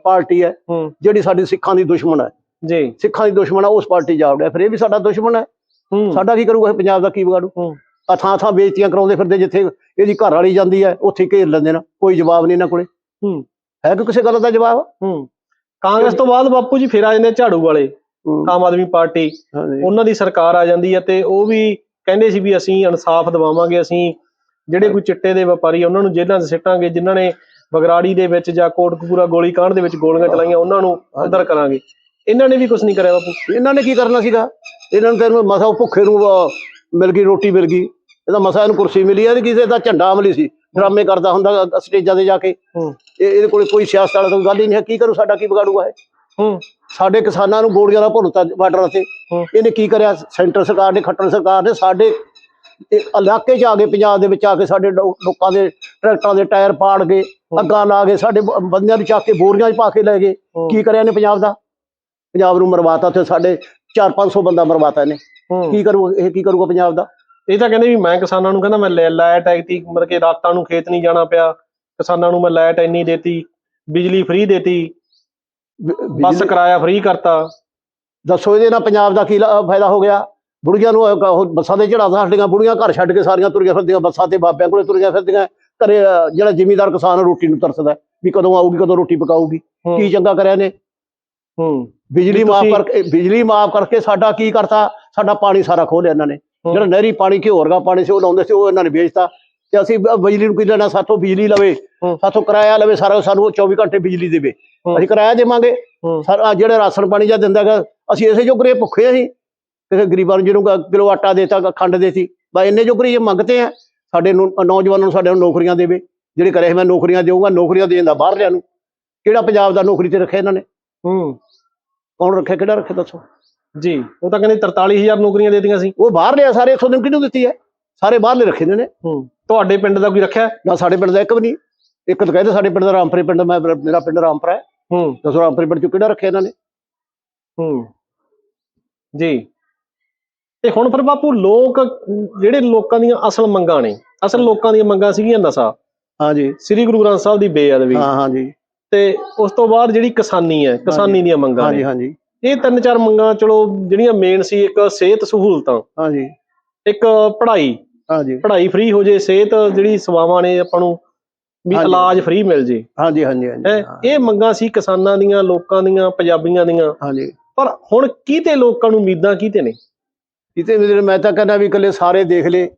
ਪਾਰਟੀ ਹੈ ਜਿਹੜੀ ਸਾਡੀ ਸਿੱਖਾਂ ਦੀ ਦੁਸ਼ਮਣ ਹੈ। ਜੀ। ਸਿੱਖਾਂ ਦੀ ਦੁਸ਼ਮਣ ਹੈ ਉਸ ਪਾਰਟੀ ਜਾ ਵੜਿਆ। ਫਿਰ ਇਹ ਵੀ ਸਾਡਾ ਦੁਸ਼ਮਣ ਹੈ। ਸਾਡਾ ਕੀ ਕਰੂਗਾ ਪੰਜਾਬ ਦਾ ਕੀ ਵਿਗਾੜੂ। ਆ ਥਾਂ ਥਾਂ ਬੇਇੱਜ਼ਤੀਆਂ ਕਰਾਉਂਦੇ ਫਿਰਦੇ ਜਿੱਥੇ ਇਹਦੀ ਘਰ ਵਾਲੀ ਜਾਂਦੀ ਹੈ ਉੱਥੇ ਘੇਰ ਲੈਂਦੇ ਨੇ। ਕੋਈ ਜਵਾਬ ਨਹੀਂ ਇਹਨਾਂ ਕੋਲੇ। ਹੂੰ। ਕਿ ਕਿਸੇ ਗੱਲ ਦਾ ਜਵਾਬ? ਕਾਂਗਰਸ ਤੋਂ ਬਾਅਦ ਬਾਪੂ ਜੀ ਫਿਰ ਆ ਜਾਂਦੇ ਝਾੜੂ ਵਾਲੇ ਆਮ ਆਦਮੀ ਪਾਰਟੀ। ਉਹਨਾਂ ਦੀ ਸਰਕਾਰ ਆ ਜਾਂਦੀ ਹੈ ਤੇ ਉਹ ਵੀ ਕਹਿੰਦੇ ਸੀ ਵੀ ਅਸੀਂ ਇਨਸਾਫ ਦਿਵਾਵਾਂਗੇ ਅਸੀਂ ਜਿਹੜੇ ਕੋਈ ਚਿੱਟੇ ਦੇ ਵਪਾਰੀ ਆ, ਉਹਨਾਂ ਨੂੰ ਜੇਲ੍ਹਾਂ 'ਚ ਸਿੱਟਾਂਗੇ ਜਿਨ੍ਹਾਂ ਨੇ ਬਗਰਾੜੀ ਦੇ ਵਿੱਚ ਜਾਂ ਕੋਟਕਪੂਰਾ ਗੋਲੀकांड ਦੇ ਵਿੱਚ ਗੋਲੀਆਂ ਚਲਾਈਆਂ ਉਹਨਾਂ ਨੂੰ ਅੰਦਰ ਕਰਾਂਗੇ। ਇਹਨਾਂ ਨੇ ਵੀ ਕੁਝ ਨਹੀਂ ਕਰਿਆ ਬਾਪੂ। ਇਹਨਾਂ ਨੇ ਕੀ ਕਰਨਾ ਸੀਗਾ? ਇਹਨਾਂ ਨੂੰ ਤੈਨੂੰ ਮਸਾ ਉਹ ਭੁੱਖੇ ਨੂੰ ਮਿਲ ਗਈ ਰੋਟੀ ਮਿਲ ਗਈ। ਇਹਦਾ ਮਸਾ ਇਹਨੂੰ ਕੁਰਸੀ ਮਿਲੀ ਹੈ ਤੇ ਕਿਸੇ ਦਾ ਝੰਡਾ ਅਮਲੀ ਸੀ। ਡਰਾਮੇ ਕਰਦਾ ਹੁੰਦਾ ਸਟੇਜਾਂ ਤੇ ਜਾ ਕੇ। ਇਹ ਇਹਦੇ ਕੋਲੇ ਕੋਈ ਸਿਆਸਤ ਵਾਲਾ ਤਾਂ ਗੱਲ ਹੀ ਨਹੀਂ ਹੈ। ਕੀ ਕਰੂ ਸਾਡਾ ਕੀ ਵਿਗਾੜੂਗਾ ਇਹ? ਹੂੰ। ਸਾਡੇ ਕਿਸਾਨਾਂ ਨੂੰ ਗੋਲੀਆਂ ਦਾ ਭੁੱਲਤਾ ਬਾਰਡਰਾਂ ਤੇ। ਇਹਨੇ ਕੀ ਕਰਿਆ? ਸੈਂਟਰ ਸਰਕਾਰ ਨੇ ਖੱਟਰ ਸਰਕਾਰ ਨੇ ਸਾਡੇ ਇਲਾਕੇ 'ਚ ਆ ਕੇ ਪੰਜਾਬ ਦੇ ਵਿੱਚ ਆ ਕੇ ਸਾਡੇ ਲੋਕਾਂ ਦੇ ਟਰੈਕਟਰਾਂ ਦੇ ਟਾਇਰ ਪਾੜ ਗਏ ਅੱਗਾਂ ਲਾ ਕੇ ਸਾਡੇ ਬੰਦਿਆਂ ਨੂੰ ਚੱਕ ਕੇ ਬੋਰੀਆਂ 'ਚ ਪਾ ਕੇ ਲੈ ਗਏ। ਕੀ ਕਰਿਆ ਨੇ ਪੰਜਾਬ ਦਾ? ਪੰਜਾਬ ਨੂੰ ਮਰਵਾਤਾ ਤੇ ਸਾਡੇ 4-500 ਬੰਦਾ ਮਰਵਾਤਾ ਇਹਨੇ। ਕੀ ਕਰੂ ਇਹ ਕੀ ਕਰੂਗਾ ਪੰਜਾਬ ਦਾ? ਇਹ ਤਾਂ ਕਹਿੰਦੇ ਵੀ ਮੈਂ ਕਿਸਾਨਾਂ ਨੂੰ ਕਹਿੰਦਾ ਮੈਂ ਲੈ- ਲਾਈਟ ਐਕਤੀ ਮਤਲਬ ਕਿ ਰਾਤਾਂ ਨੂੰ ਖੇਤ ਨਹੀਂ ਜਾਣਾ ਪਿਆ। ਕਿਸਾਨਾਂ ਨੂੰ ਮੈਂ ਲਾਈਟ ਇੰਨੀ ਦੇਤੀ ਬਿਜਲੀ ਫ੍ਰੀ ਦੇਤੀ। ਬੱਸ ਬਿਜਲੀ- ਕਿਰਾਇਆ ਫ੍ਰੀ ਕਰਤਾ। ਦੱਸੋ ਇਹਦੇ ਨਾਲ ਪੰਜਾਬ ਦਾ ਕੀ ਲਾ- ਫਾਇਦਾ ਹੋ ਗਿਆ? ਬੁੜੀਆਂ ਨੂੰ ਉਹ ਉਹ ਬੱਸਾਂ ਤੇ ਚੜਾਦਾ ਸਾਡੀਆਂ ਬੁੜੀਆਂ ਘਰ ਛੱਡ ਕੇ ਸਾਰੀਆਂ ਤੁਰੀਆਂ ਫਿਰਦੀਆਂ ਬੱਸਾਂ ਤੇ ਬਾਬਿਆਂ ਕੋਲੇ ਤੁਰੀਆਂ ਫਿਰਦੀਆਂ ਘਰੇ ਜਿਹੜਾ ਜ਼ਿਮੀਦਾਰ ਕਿਸਾਨ ਰੋਟੀ ਨੂੰ ਤਰਸਦਾ ਹੈ, ਵੀ ਕਦੋਂ ਆਊਗੀ ਕਦੋਂ ਰੋਟੀ ਪਕਾਊਗੀ ਹੂੰ, ਕੀ ਚੰਗਾ ਕਰਿਆ ਨੇ ਹੂੰ। ਬਿਜਲੀ ਵੀ ਮਾਫ ਤੁਸੀਂ- ਕਰਕੇ ਬਿਜਲੀ ਮਾਫ ਕਰਕੇ ਸਾਡਾ ਕੀ ਕਰਤਾ? ਸਾਡਾ ਪਾਣੀ ਸਾਰਾ ਖੋਹ ਲਿਆ ਇਹਨਾਂ ਨੇ। ਹੂੰ। ਜਿਹੜਾ ਨਹਿਰੀ ਪਾਣੀ ਘਿਓ ਵਰਗਾ ਪਾਣੀ ਸੀ ਉਹ ਲਾਉਂਦੇ ਸੀ ਉਹ ਇਹਨਾਂ ਨੇ ਵੇਚਤਾ। ਤੇ ਅਸੀਂ ਬਿਜਲੀ ਨੂੰ ਕੀ ਲੈਣਾ ਸਾਥੋਂ ਬਿਜਲੀ ਲਵੇ। ਸਾਥੋਂ ਕਿਰਾਇਆ ਲਵੇ ਸਾਰਾ ਸਾਨੂੰ ਉਹ 24 ਘੰਟੇ ਬਿਜਲੀ ਦੇਵੇ। ਅਸੀਂ ਕਿਰਾਇਆ ਦੇਵਾਂਗੇ। ਸਾਰਾ ਜਿਹੜੇ ਰਾਸ਼ਨ ਪਾਣੀ ਜਾਂ ਦਿੰਦਾ ਗਾ ਅਸੀਂ ਇਸੇ ਜੋਗਰੇ ਭੁੱਖੇ ਅਸੀਂ। ਕਿਸੇ ਗਰੀਬਾਂ ਨੂੰ ਜਿਹਨੂੰ ਕਿਲੋ ਆਟਾ ਦੇਤਾ ਖੰਡ ਦੇਤੀ ਬਾ ਇੰਨੇ ਜੋਗਰੇ ਇਹ ਮੰਗਤੇ ਆ। ਸਾਡੇ ਨੂੰ ਨੌਜਵਾਨਾਂ ਨੂੰ ਸਾਡੇ ਨੂੰ ਨੌਕਰੀਆਂ ਦੇਵੇ। ਜਿਹੜੇ ਕਰੇ ਮੈਂ ਨੌਕਰੀਆਂ ਦੇਊਂਗਾ ਨੌਕਰੀਆਂ ਦੇਣ ਦਾ ਬਾਹਰਲਿਆਂ ਨੂੰ। ਕਿਹੜਾ ਪੰਜਾਬ ਦਾ ਨੌਕਰੀ ਤੇ ਰੱਖਿਆ ਇਹਨਾਂ ਨੇ? ਹੂੰ। ਕੌਣ ਰੱਖਿਆ ਕਿਹੜਾ ਰੱਖਿਆ ਦੱਸੋ? ਜੀ ਉਹ ਤਾਂ ਕਹਿੰਦੇ 43000 ਨੌਕਰੀਆਂ ਦੇ ਦਿੱਤੀਆਂ ਸੀ। ਉਹ ਬਾਹਰਲੇ ਆ ਸਾਰੇ ਇੱਥੋਂ ਦੇ ਕਿਹਨੂੰ ਦਿੱਤੀ ਹੈ? ਸਾਰੇ ਬਾਹਰਲੇ ਰੱਖੇ ਨੇ ਨੇ ਹੂੰ। ਤੁਹਾਡੇ ਪਿੰਡ ਦਾ ਕੋਈ ਰੱਖਿਆ ਨਾ ਸਾਡੇ ਪਿੰਡ ਦਾ ਇੱਕ ਵੀ ਨਹੀਂ। ਇੱਕ ਤਾਂ ਕਹਿੰਦੇ ਸਾਡੇ ਪਿੰਡ ਦਾ ਰਾਮਪੁਰੇ ਪਿੰਡ ਮੈਂ ਮੇਰਾ ਪਿੰਡ ਰਾਮਪੁਰਾ ਹੈ। ਹੂੰ। ਦੱਸੋ ਰਾਮਪੁਰੇ ਪਿੰਡ ਚ ਕਿਹੜਾ ਰੱਖਿਆ ਇਹਨਾਂ ਨੇ? ਹੂੰ। ਜੀ। ਤੇ ਹੁਣ ਫਿਰ ਬਾਪੂ ਲੋਕ ਜਿਹੜੇ ਲੋਕਾਂ ਦੀਆਂ ਅਸਲ ਮੰਗਾਂ ਨੇ ਅਸਲ ਲੋਕਾਂ ਦੀਆਂ ਮੰਗਾਂ ਸੀਗੀਆਂ ਨਸ਼ਾ। ਹਾਂਜੀ ਸ੍ਰੀ ਗੁਰੂ ਗ੍ਰੰਥ ਸਾਹਿਬ ਦੀ ਬੇਅਦਬੀ। ਹਾਂ ਹਾਂਜੀ ਤੇ ਉਸ ਤੋਂ ਬਾਅਦ ਜਿਹੜੀ ਕਿਸਾਨੀ ਹੈ ਕਿਸਾਨੀ ਦੀਆਂ ਮੰਗਾਂ ਹਾਂਜੀ ਹਾਂਜੀ ਇਹ ਤਿੰਨ ਚਾਰ ਮੰਗਾਂ ਚਲੋ ਜਿਹੜੀਆਂ ਮੇਨ ਸੀ ਇੱਕ ਸਿਹਤ ਸਹੂਲਤਾਂ। ਹਾਂਜੀ ਇੱਕ ਪੜ੍ਹਾਈ। ਹਾਂਜੀ। ਪੜ੍ਹਾਈ ਫ੍ਰੀ ਹੋ ਜੇ ਸਿਹਤ ਜਿਹੜੀ ਸੇਵਾਵਾਂ ਨੇ ਆਪਾਂ ਨੂੰ ਵੀ। ਇਲਾਜ ਫ੍ਰੀ ਮਿਲ ਜੇ। ਹਾਂਜੀ ਹਾਂਜੀ ਹਾਂਜੀ। ਇਹ ਮੰਗਾਂ ਸੀ ਕਿਸਾਨਾਂ ਦੀਆਂ ਲੋਕਾਂ ਦੀਆਂ ਪੰਜਾਬੀਆਂ ਦੀਆਂ। ਹਾਂਜੀ। ਪਰ ਹੁਣ ਕਿਤੇ ਲੋਕਾਂ ਨੂੰ ਉਮੀਦਾਂ ਕਿਤੇ ਨੇ? ਕਿਤੇ ਵੀ ਮੈਂ ਤਾਂ ਕਹਿੰਦਾ ਵੀ ਇਕੱਲੇ ਸਾਰੇ ਦੇਖ ਲੇ।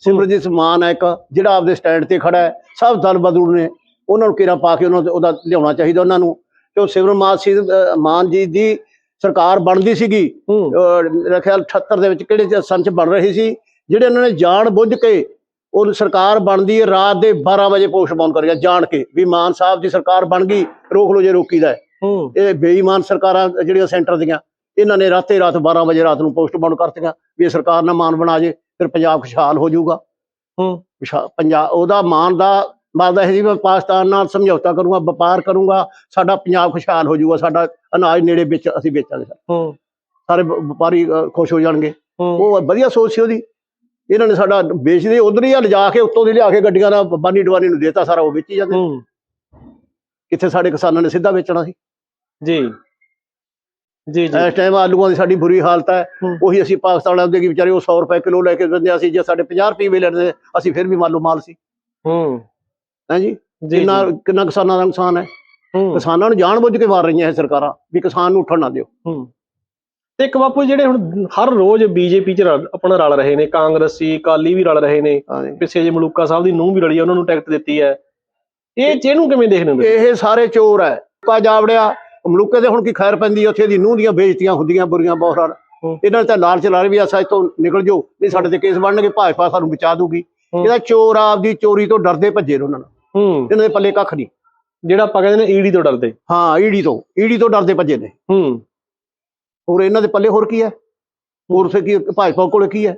ਸਿਮਰਜੀਤ ਮਾਨ ਹੈ ਇੱਕ ਜਿਹੜਾ ਆਪਦੇ ਸਟੈਂਡ ਤੇ ਖੜਾ ਹੈ। ਸਭ ਦਲ ਬਦਲੂ ਨੇ। ਉਹਨਾਂ ਨੂੰ ਕਿਰਾ ਪਾ ਕੇ ਉਹਨਾਂ ਤੇ ਉਹਦਾ ਲਿਆਉਣਾ ਚਾਹੀਦਾ ਉਹਨਾਂ ਨੂੰ। ਤੇ ਉਹ ਸਿਮਰਮਾਨ ਸੀ ਮਾਨ ਜੀ ਦੀ ਸਰਕਾਰ ਬਣਦੀ ਸੀਗੀ। ਮੇਰਾ ਖਿਆਲ 78 ਦੇ ਵਿੱਚ ਕਿਹੜੇ ਚ- ਸੰਨ ਚ ਬਣ ਰਹੀ ਸੀ। ਜਿਹੜੇ ਉਹਨਾਂ ਨੇ ਜਾਣ ਬੁੱਝ ਕੇ ਉਹ ਸਰਕਾਰ ਬਣਦੀ ਹੈ ਰਾਤ ਦੇ 12 ਵਜੇ ਪੋਸਟਪੋਨ ਕਰਿਆ ਜਾਣ ਕੇ ਵੀ ਮਾਨ ਸਾਹਿਬ ਦੀ ਸਰਕਾਰ ਬਣ ਗਈ ਰੋਕ ਲੋ ਜੇ ਰੋਕੀਦਾ ਇਹ ਬੇਈਮਾਨ ਸਰਕਾਰਾਂ ਜਿਹੜੀਆਂ ਸੈਂਟਰ ਦੀਆਂ ਇਹਨਾਂ ਨੇ ਰਾਤੇ ਰਾਤ 12 ਵਜੇ ਰਾਤ ਨੂੰ ਪੋਸਟਪੋਨ ਕਰਤੀਆਂ ਵੀ ਇਹ ਸਰਕਾਰ ਨਾ ਮਾਨ ਬਣਾ ਜੇ ਫਿਰ ਪੰਜਾਬ ਖੁਸ਼ਹਾਲ ਹੋ ਜਾਊਗਾ। ਹੂੰ। ਪੰਜਾਬ ਉਹਦਾ ਮਾਨ ਦਾ ਮਾਨਦਾ ਹੈ ਜੀ ਮੈਂ ਪਾਕਿਸਤਾਨ ਨਾਲ ਸਮਝੌਤਾ ਕਰੂੰਗਾ ਵਪਾਰ ਕਰੂੰਗਾ ਸਾਡਾ ਪੰਜਾਬ ਖੁਸ਼ਹਾਲ ਹੋ ਜਾਊਗਾ ਸਾਡਾ ਅਨਾਜ ਨੇੜੇ ਵਿੱਚ ਅਸੀਂ ਵੇਚਾਂਗੇ ਹੂੰ। ਸਾਰੇ ਵਪਾਰੀ ਖੁਸ਼ ਹੋ ਜਾਣਗੇ। ਉਹ ਵਧੀਆ ਸੋਚ ਸੀ ਉਹਦੀ। ਇਹਨਾਂ ਨੇ ਸਾਡਾ ਵੇਚਦੇ ਉਧਰ ਹੀ ਲਿਜਾ ਕੇ ਉੱਤੋਂ ਦੀ ਲਿਆ ਕੇ ਗੱਡੀਆਂ ਦਾ ਬਾਨੀ ਡਵਾਨੀ ਨੂੰ ਦੇਤਾ ਸਾਰਾ ਉਹ ਵੇਚੀ ਜਾਂਦੇ ਕਿੱਥੇ ਸਾਡੇ ਕਿਸਾਨਾਂ ਨੇ ਸਿੱਧਾ ਵੇਚਣਾ ਸੀ। ਜੀ। ਜੀ ਜੀ। ਇਸ ਟਾਈਮ ਆਲੂਆਂ ਦੀ ਸਾਡੀ ਬੁਰੀ ਹਾਲਤ ਹੈ। ਉਹੀ ਅਸੀਂ ਪਾਕਿਸਤਾਨ ਵਾਲਿਆਂ ਦੇ ਕੀ ਵਿਚਾਰੇ ਉਹ 100 ਰੁਪਏ ਕਿਲੋ ਲੈ ਕੇ ਦਿੰਦੇ ਅਸੀਂ ਜੇ ਸਾਡੇ 50 ਰੁਪਏ ਵੀ ਲੈਂਦੇ ਅਸੀਂ ਫਿਰ ਵੀ ਮਾਲੋ ਮਾਲ ਸੀ। ਹੂੰ। ਹੈ ਜੀ? ਕਿੰਨਾ ਕਿੰਨਾ ਕਿਸਾਨਾਂ ਦਾ ਨੁਕਸਾਨ ਹੈ। ਹੂੰ। ਕਿਸਾਨਾਂ ਨੂੰ ਜਾਣ ਬੁੱਝ ਕੇ ਮਾਰ ਰਹੀਆਂ ਇਹ ਸਰਕਾਰਾਂ ਵੀ ਕਿਸਾਨ ਨੂੰ ਉੱਠਣ ਨਾ ਦਿਓ। ਹੂੰ। ਤੇ ਇੱਕ ਬਾਪੂ ਜਿਹੜੇ ਹੁਣ ਹਰ ਰੋਜ਼ ਬੀਜੇਪੀ ਚ ਰਲ- ਆਪਣਾ ਰਲ ਰਹੇ ਨੇ ਕਾਂਗਰਸੀ ਅਕਾਲੀ ਵੀ ਰਲ ਰਹੇ ਨੇ ਹਾਂਜੀ। ਪਿੱਛੇ ਜੇ ਮਲੂਕਾ ਸਾਹਿਬ ਦੀ ਨੂੰਹ ਵੀ ਰਲੀ ਆ, ਉਹਨਾਂ ਨੂੰ ਟਿਕਟ ਦਿੱਤੀ ਹੈ। ਇਹ ਚ ਇਹਨੂੰ ਕਿਵੇਂ ਦੇਖਦੇ ਹੋ? ਇਹ ਸਾਰੇ ਚੋਰ ਹੈ। ਪਾ ਜਾਵੜਿਆ ਮਲੂਕੇ ਦੇ ਹੁਣ ਕੀ ਖੈਰ ਪੈਂਦੀ ਉੱਥੇ ਦੀ ਨੂੰਹ ਦੀਆਂ ਬੇਇੱਜ਼ਤੀਆਂ ਹੁੰਦੀਆਂ ਬੁਰੀਆਂ ਬਹੁਤ ਹਨ। ਹੂੰ। ਇਹਨਾਂ ਨੇ ਤਾਂ ਲਾਲ ਚਲਾ ਰਹੇ ਵੀ ਅਸਾਂ ਇੱਥੋਂ ਨਿਕਲ ਜਾਓ ਨਹੀਂ ਸਾਡੇ ਤੇ ਕੇਸ ਬਣਨਗੇ ਭਾਜਪਾ ਸਾਨੂੰ ਬਚਾ ਦੂਗੀ। ਹੂੰ। ਇਹਦਾ ਚੋਰ ਆਪਦੀ ਚੋਰੀ ਤੋਂ ਡਰਦੇ ਭੱਜੇ ਨੇ ਉਹਨਾਂ ਨੂੰ ਹੂੰ। ਇਹਨਾਂ ਦੇ ਪੱਲੇ ਕੱਖ ਨਹੀਂ। ਜਿਹੜਾ ਆਪਾਂ ਕਹਿੰਦੇ ਨੇ ਈਡੀ ਤੋਂ ਡਰਦੇ। ਹਾਂ ਈਡੀ ਤੋਂ ਈਡੀ ਤੋਂ ਡਰਦੇ ਭੱਜੇ ਨੇ। ਹੂੰ। ਹੋਰ ਇਹਨਾਂ ਦੇ ਪੱਲੇ ਹੋਰ ਕੀ ਹੈ? ਹੋਰ ਉਸੇ ਕੀ ਭਾਜਪਾ ਕੋਲੇ ਕੀ ਹੈ?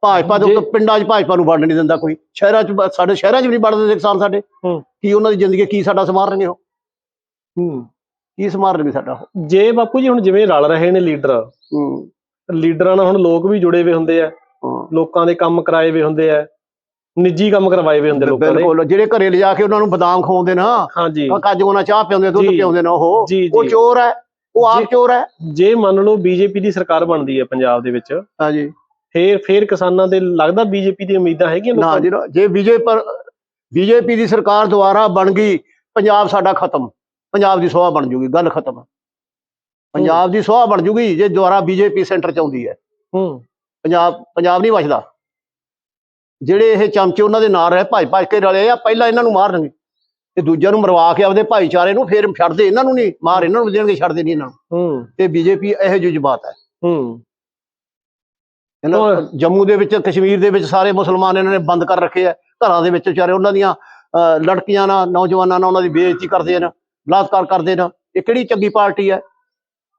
ਭਾਜਪਾ ਦੇ ਪਿੰਡਾਂ 'ਚ ਭਾਜਪਾ ਨੂੰ ਵੜਨ ਨਹੀਂ ਦਿੰਦਾ ਕੋਈ। ਸ਼ਹਿਰਾਂ 'ਚ ਸਾਡੇ ਸ਼ਹਿਰਾਂ 'ਚ ਵੀ ਨਹੀਂ ਵੜਦੇ ਕਿਸਾਨ ਸਾਡੇ। ਹੂੰ। ਕੀ ਉਹਨਾਂ ਦੀ ਜ਼ਿੰਦਗੀ ਕੀ ਸਾਡਾ ਸਮਾਰਨਗੇ ਉਹ? ਹੂੰ। ਕੀ ਸਮਾਰਨਗੇ ਸਾਡਾ ਉਹ? ਜੇ ਬਾਪੂ ਜੀ ਹੁਣ ਜਿਵੇਂ ਰਲ ਰਹੇ ਨੇ ਲੀਡਰ ਹੂੰ। ਲੀਡਰਾਂ ਨਾਲ ਹੁਣ ਲੋਕ ਵੀ ਜੁੜੇ ਹੋਏ ਹੁੰਦੇ ਆ। ਹਾਂ। ਲੋਕਾਂ ਦੇ ਕੰਮ ਕਰਾਏ ਹੋਏ ਹੁੰਦੇ ਆ। ਨਿੱਜੀ ਕੰਮ ਕਰਵਾਏ ਹੋਏ ਹੁੰਦੇ ਲੋਕਾਂ ਦੇ। ਬਿਲਕੁਲ। ਜਿਹੜੇ ਘਰੇ ਲਿਜਾ ਕੇ ਉਹਨਾਂ ਨੂੰ ਬਦਾਮ ਖਵਾਉਂਦੇ ਨਾ ਹਾਂਜੀ। ਕਾਜੂ ਨਾਲ ਚਾਹ ਪਿਆਉਂਦੇ ਦੁੱਧ ਜੀ। ਪਿਆਉਂਦੇ ਨੇ ਉਹ। ਉਹ ਚੋਰ ਹੈ। ਉਹ ਆਪ। ਚੋਰ ਹੈ ਜੇ ਮੰਨ ਲਓ ਬੀਜੇਪੀ ਦੀ ਸਰਕਾਰ ਬਣਦੀ ਹੈ ਪੰਜਾਬ ਦੇ ਵਿੱਚ ਹਾਂਜੀ। ਫੇਰ ਫੇਰ ਕਿਸਾਨਾਂ ਦੇ ਲੱਗਦਾ ਬੀਜੇਪੀ ਦੀ ਉਮੀਦਾਂ ਹੈਗੀਆਂ ਨਾ ਜੀ ਜੇ ਬੀਜੇਪੀ ਪਰ ਬੀਜੇਪੀ ਦੀ ਸਰਕਾਰ ਦੁਆਰਾ ਬਣ ਗਈ ਪੰਜਾਬ ਸਾਡਾ ਖਤਮ। ਪੰਜਾਬ ਦੀ ਸੁਆਹ ਬਣ ਜੂਗੀ ਗੱਲ ਖਤਮ। ਪੰਜਾਬ ਦੀ ਸੁਆਹ ਬਣ ਜੂਗੀ ਜੇ ਦੁਆਰਾ ਬੀਜੇਪੀ ਸੈਂਟਰ ਚ ਆਉਂਦੀ ਹੈ। ਹੂੰ। ਪੰਜਾਬ ਪੰਜਾਬ ਨਹੀਂ ਬਚਦਾ ਜਿਹੜੇ ਇਹ ਚਮਚੇ ਉਹਨਾਂ ਦੇ ਨਾਲ ਰਹੇ ਭੱਜ ਭੱਜ ਕੇ ਰਲੇ ਆ ਪਹਿਲਾਂ ਇਹਨਾਂ ਨੂੰ ਮਾਰਨਗੇ ਤੇ ਦੂਜਿਆਂ ਨੂੰ ਮਰਵਾ ਕੇ ਆਪਦੇ ਭਾਈਚਾਰੇ ਨੂੰ ਫੇਰ ਛੱਡਦੇ ਇਹਨਾਂ ਨੂੰ ਨਹੀਂ ਮਾਰ ਇਹਨਾਂ ਨੂੰ ਦੇਣਗੇ ਛੱਡਦੇ ਨਹੀਂ ਇਹਨਾਂ ਨੂੰ। ਹੂੰ। ਤੇ ਬੀਜੇਪੀ ਇਹੋ ਜਿਹੀ ਜਮਾਤ ਹੈ। ਹੂੰ। ਇਹਨਾਂ। ਜੰਮੂ ਦੇ ਵਿੱਚ ਕਸ਼ਮੀਰ ਦੇ ਵਿੱਚ ਸਾਰੇ ਮੁਸਲਮਾਨ ਇਹਨਾਂ ਨੇ ਬੰਦ ਕਰ ਰੱਖੇ ਆ। ਘਰਾਂ ਦੇ ਵਿੱਚ ਵਿਚਾਰੇ ਉਹਨਾਂ ਦੀਆਂ ਲੜਕੀਆਂ ਨਾਲ ਨੌਜਵਾਨਾਂ ਨਾਲ ਉਹਨਾਂ ਦੀ ਬੇਇੱਜ਼ਤੀ ਕਰਦੇ ਨੇ ਬਲਾਤਕਾਰ ਕਰਦੇ ਨੇ ਇਹ ਕਿਹੜੀ ਚੰਗੀ ਪਾਰਟੀ ਹੈ?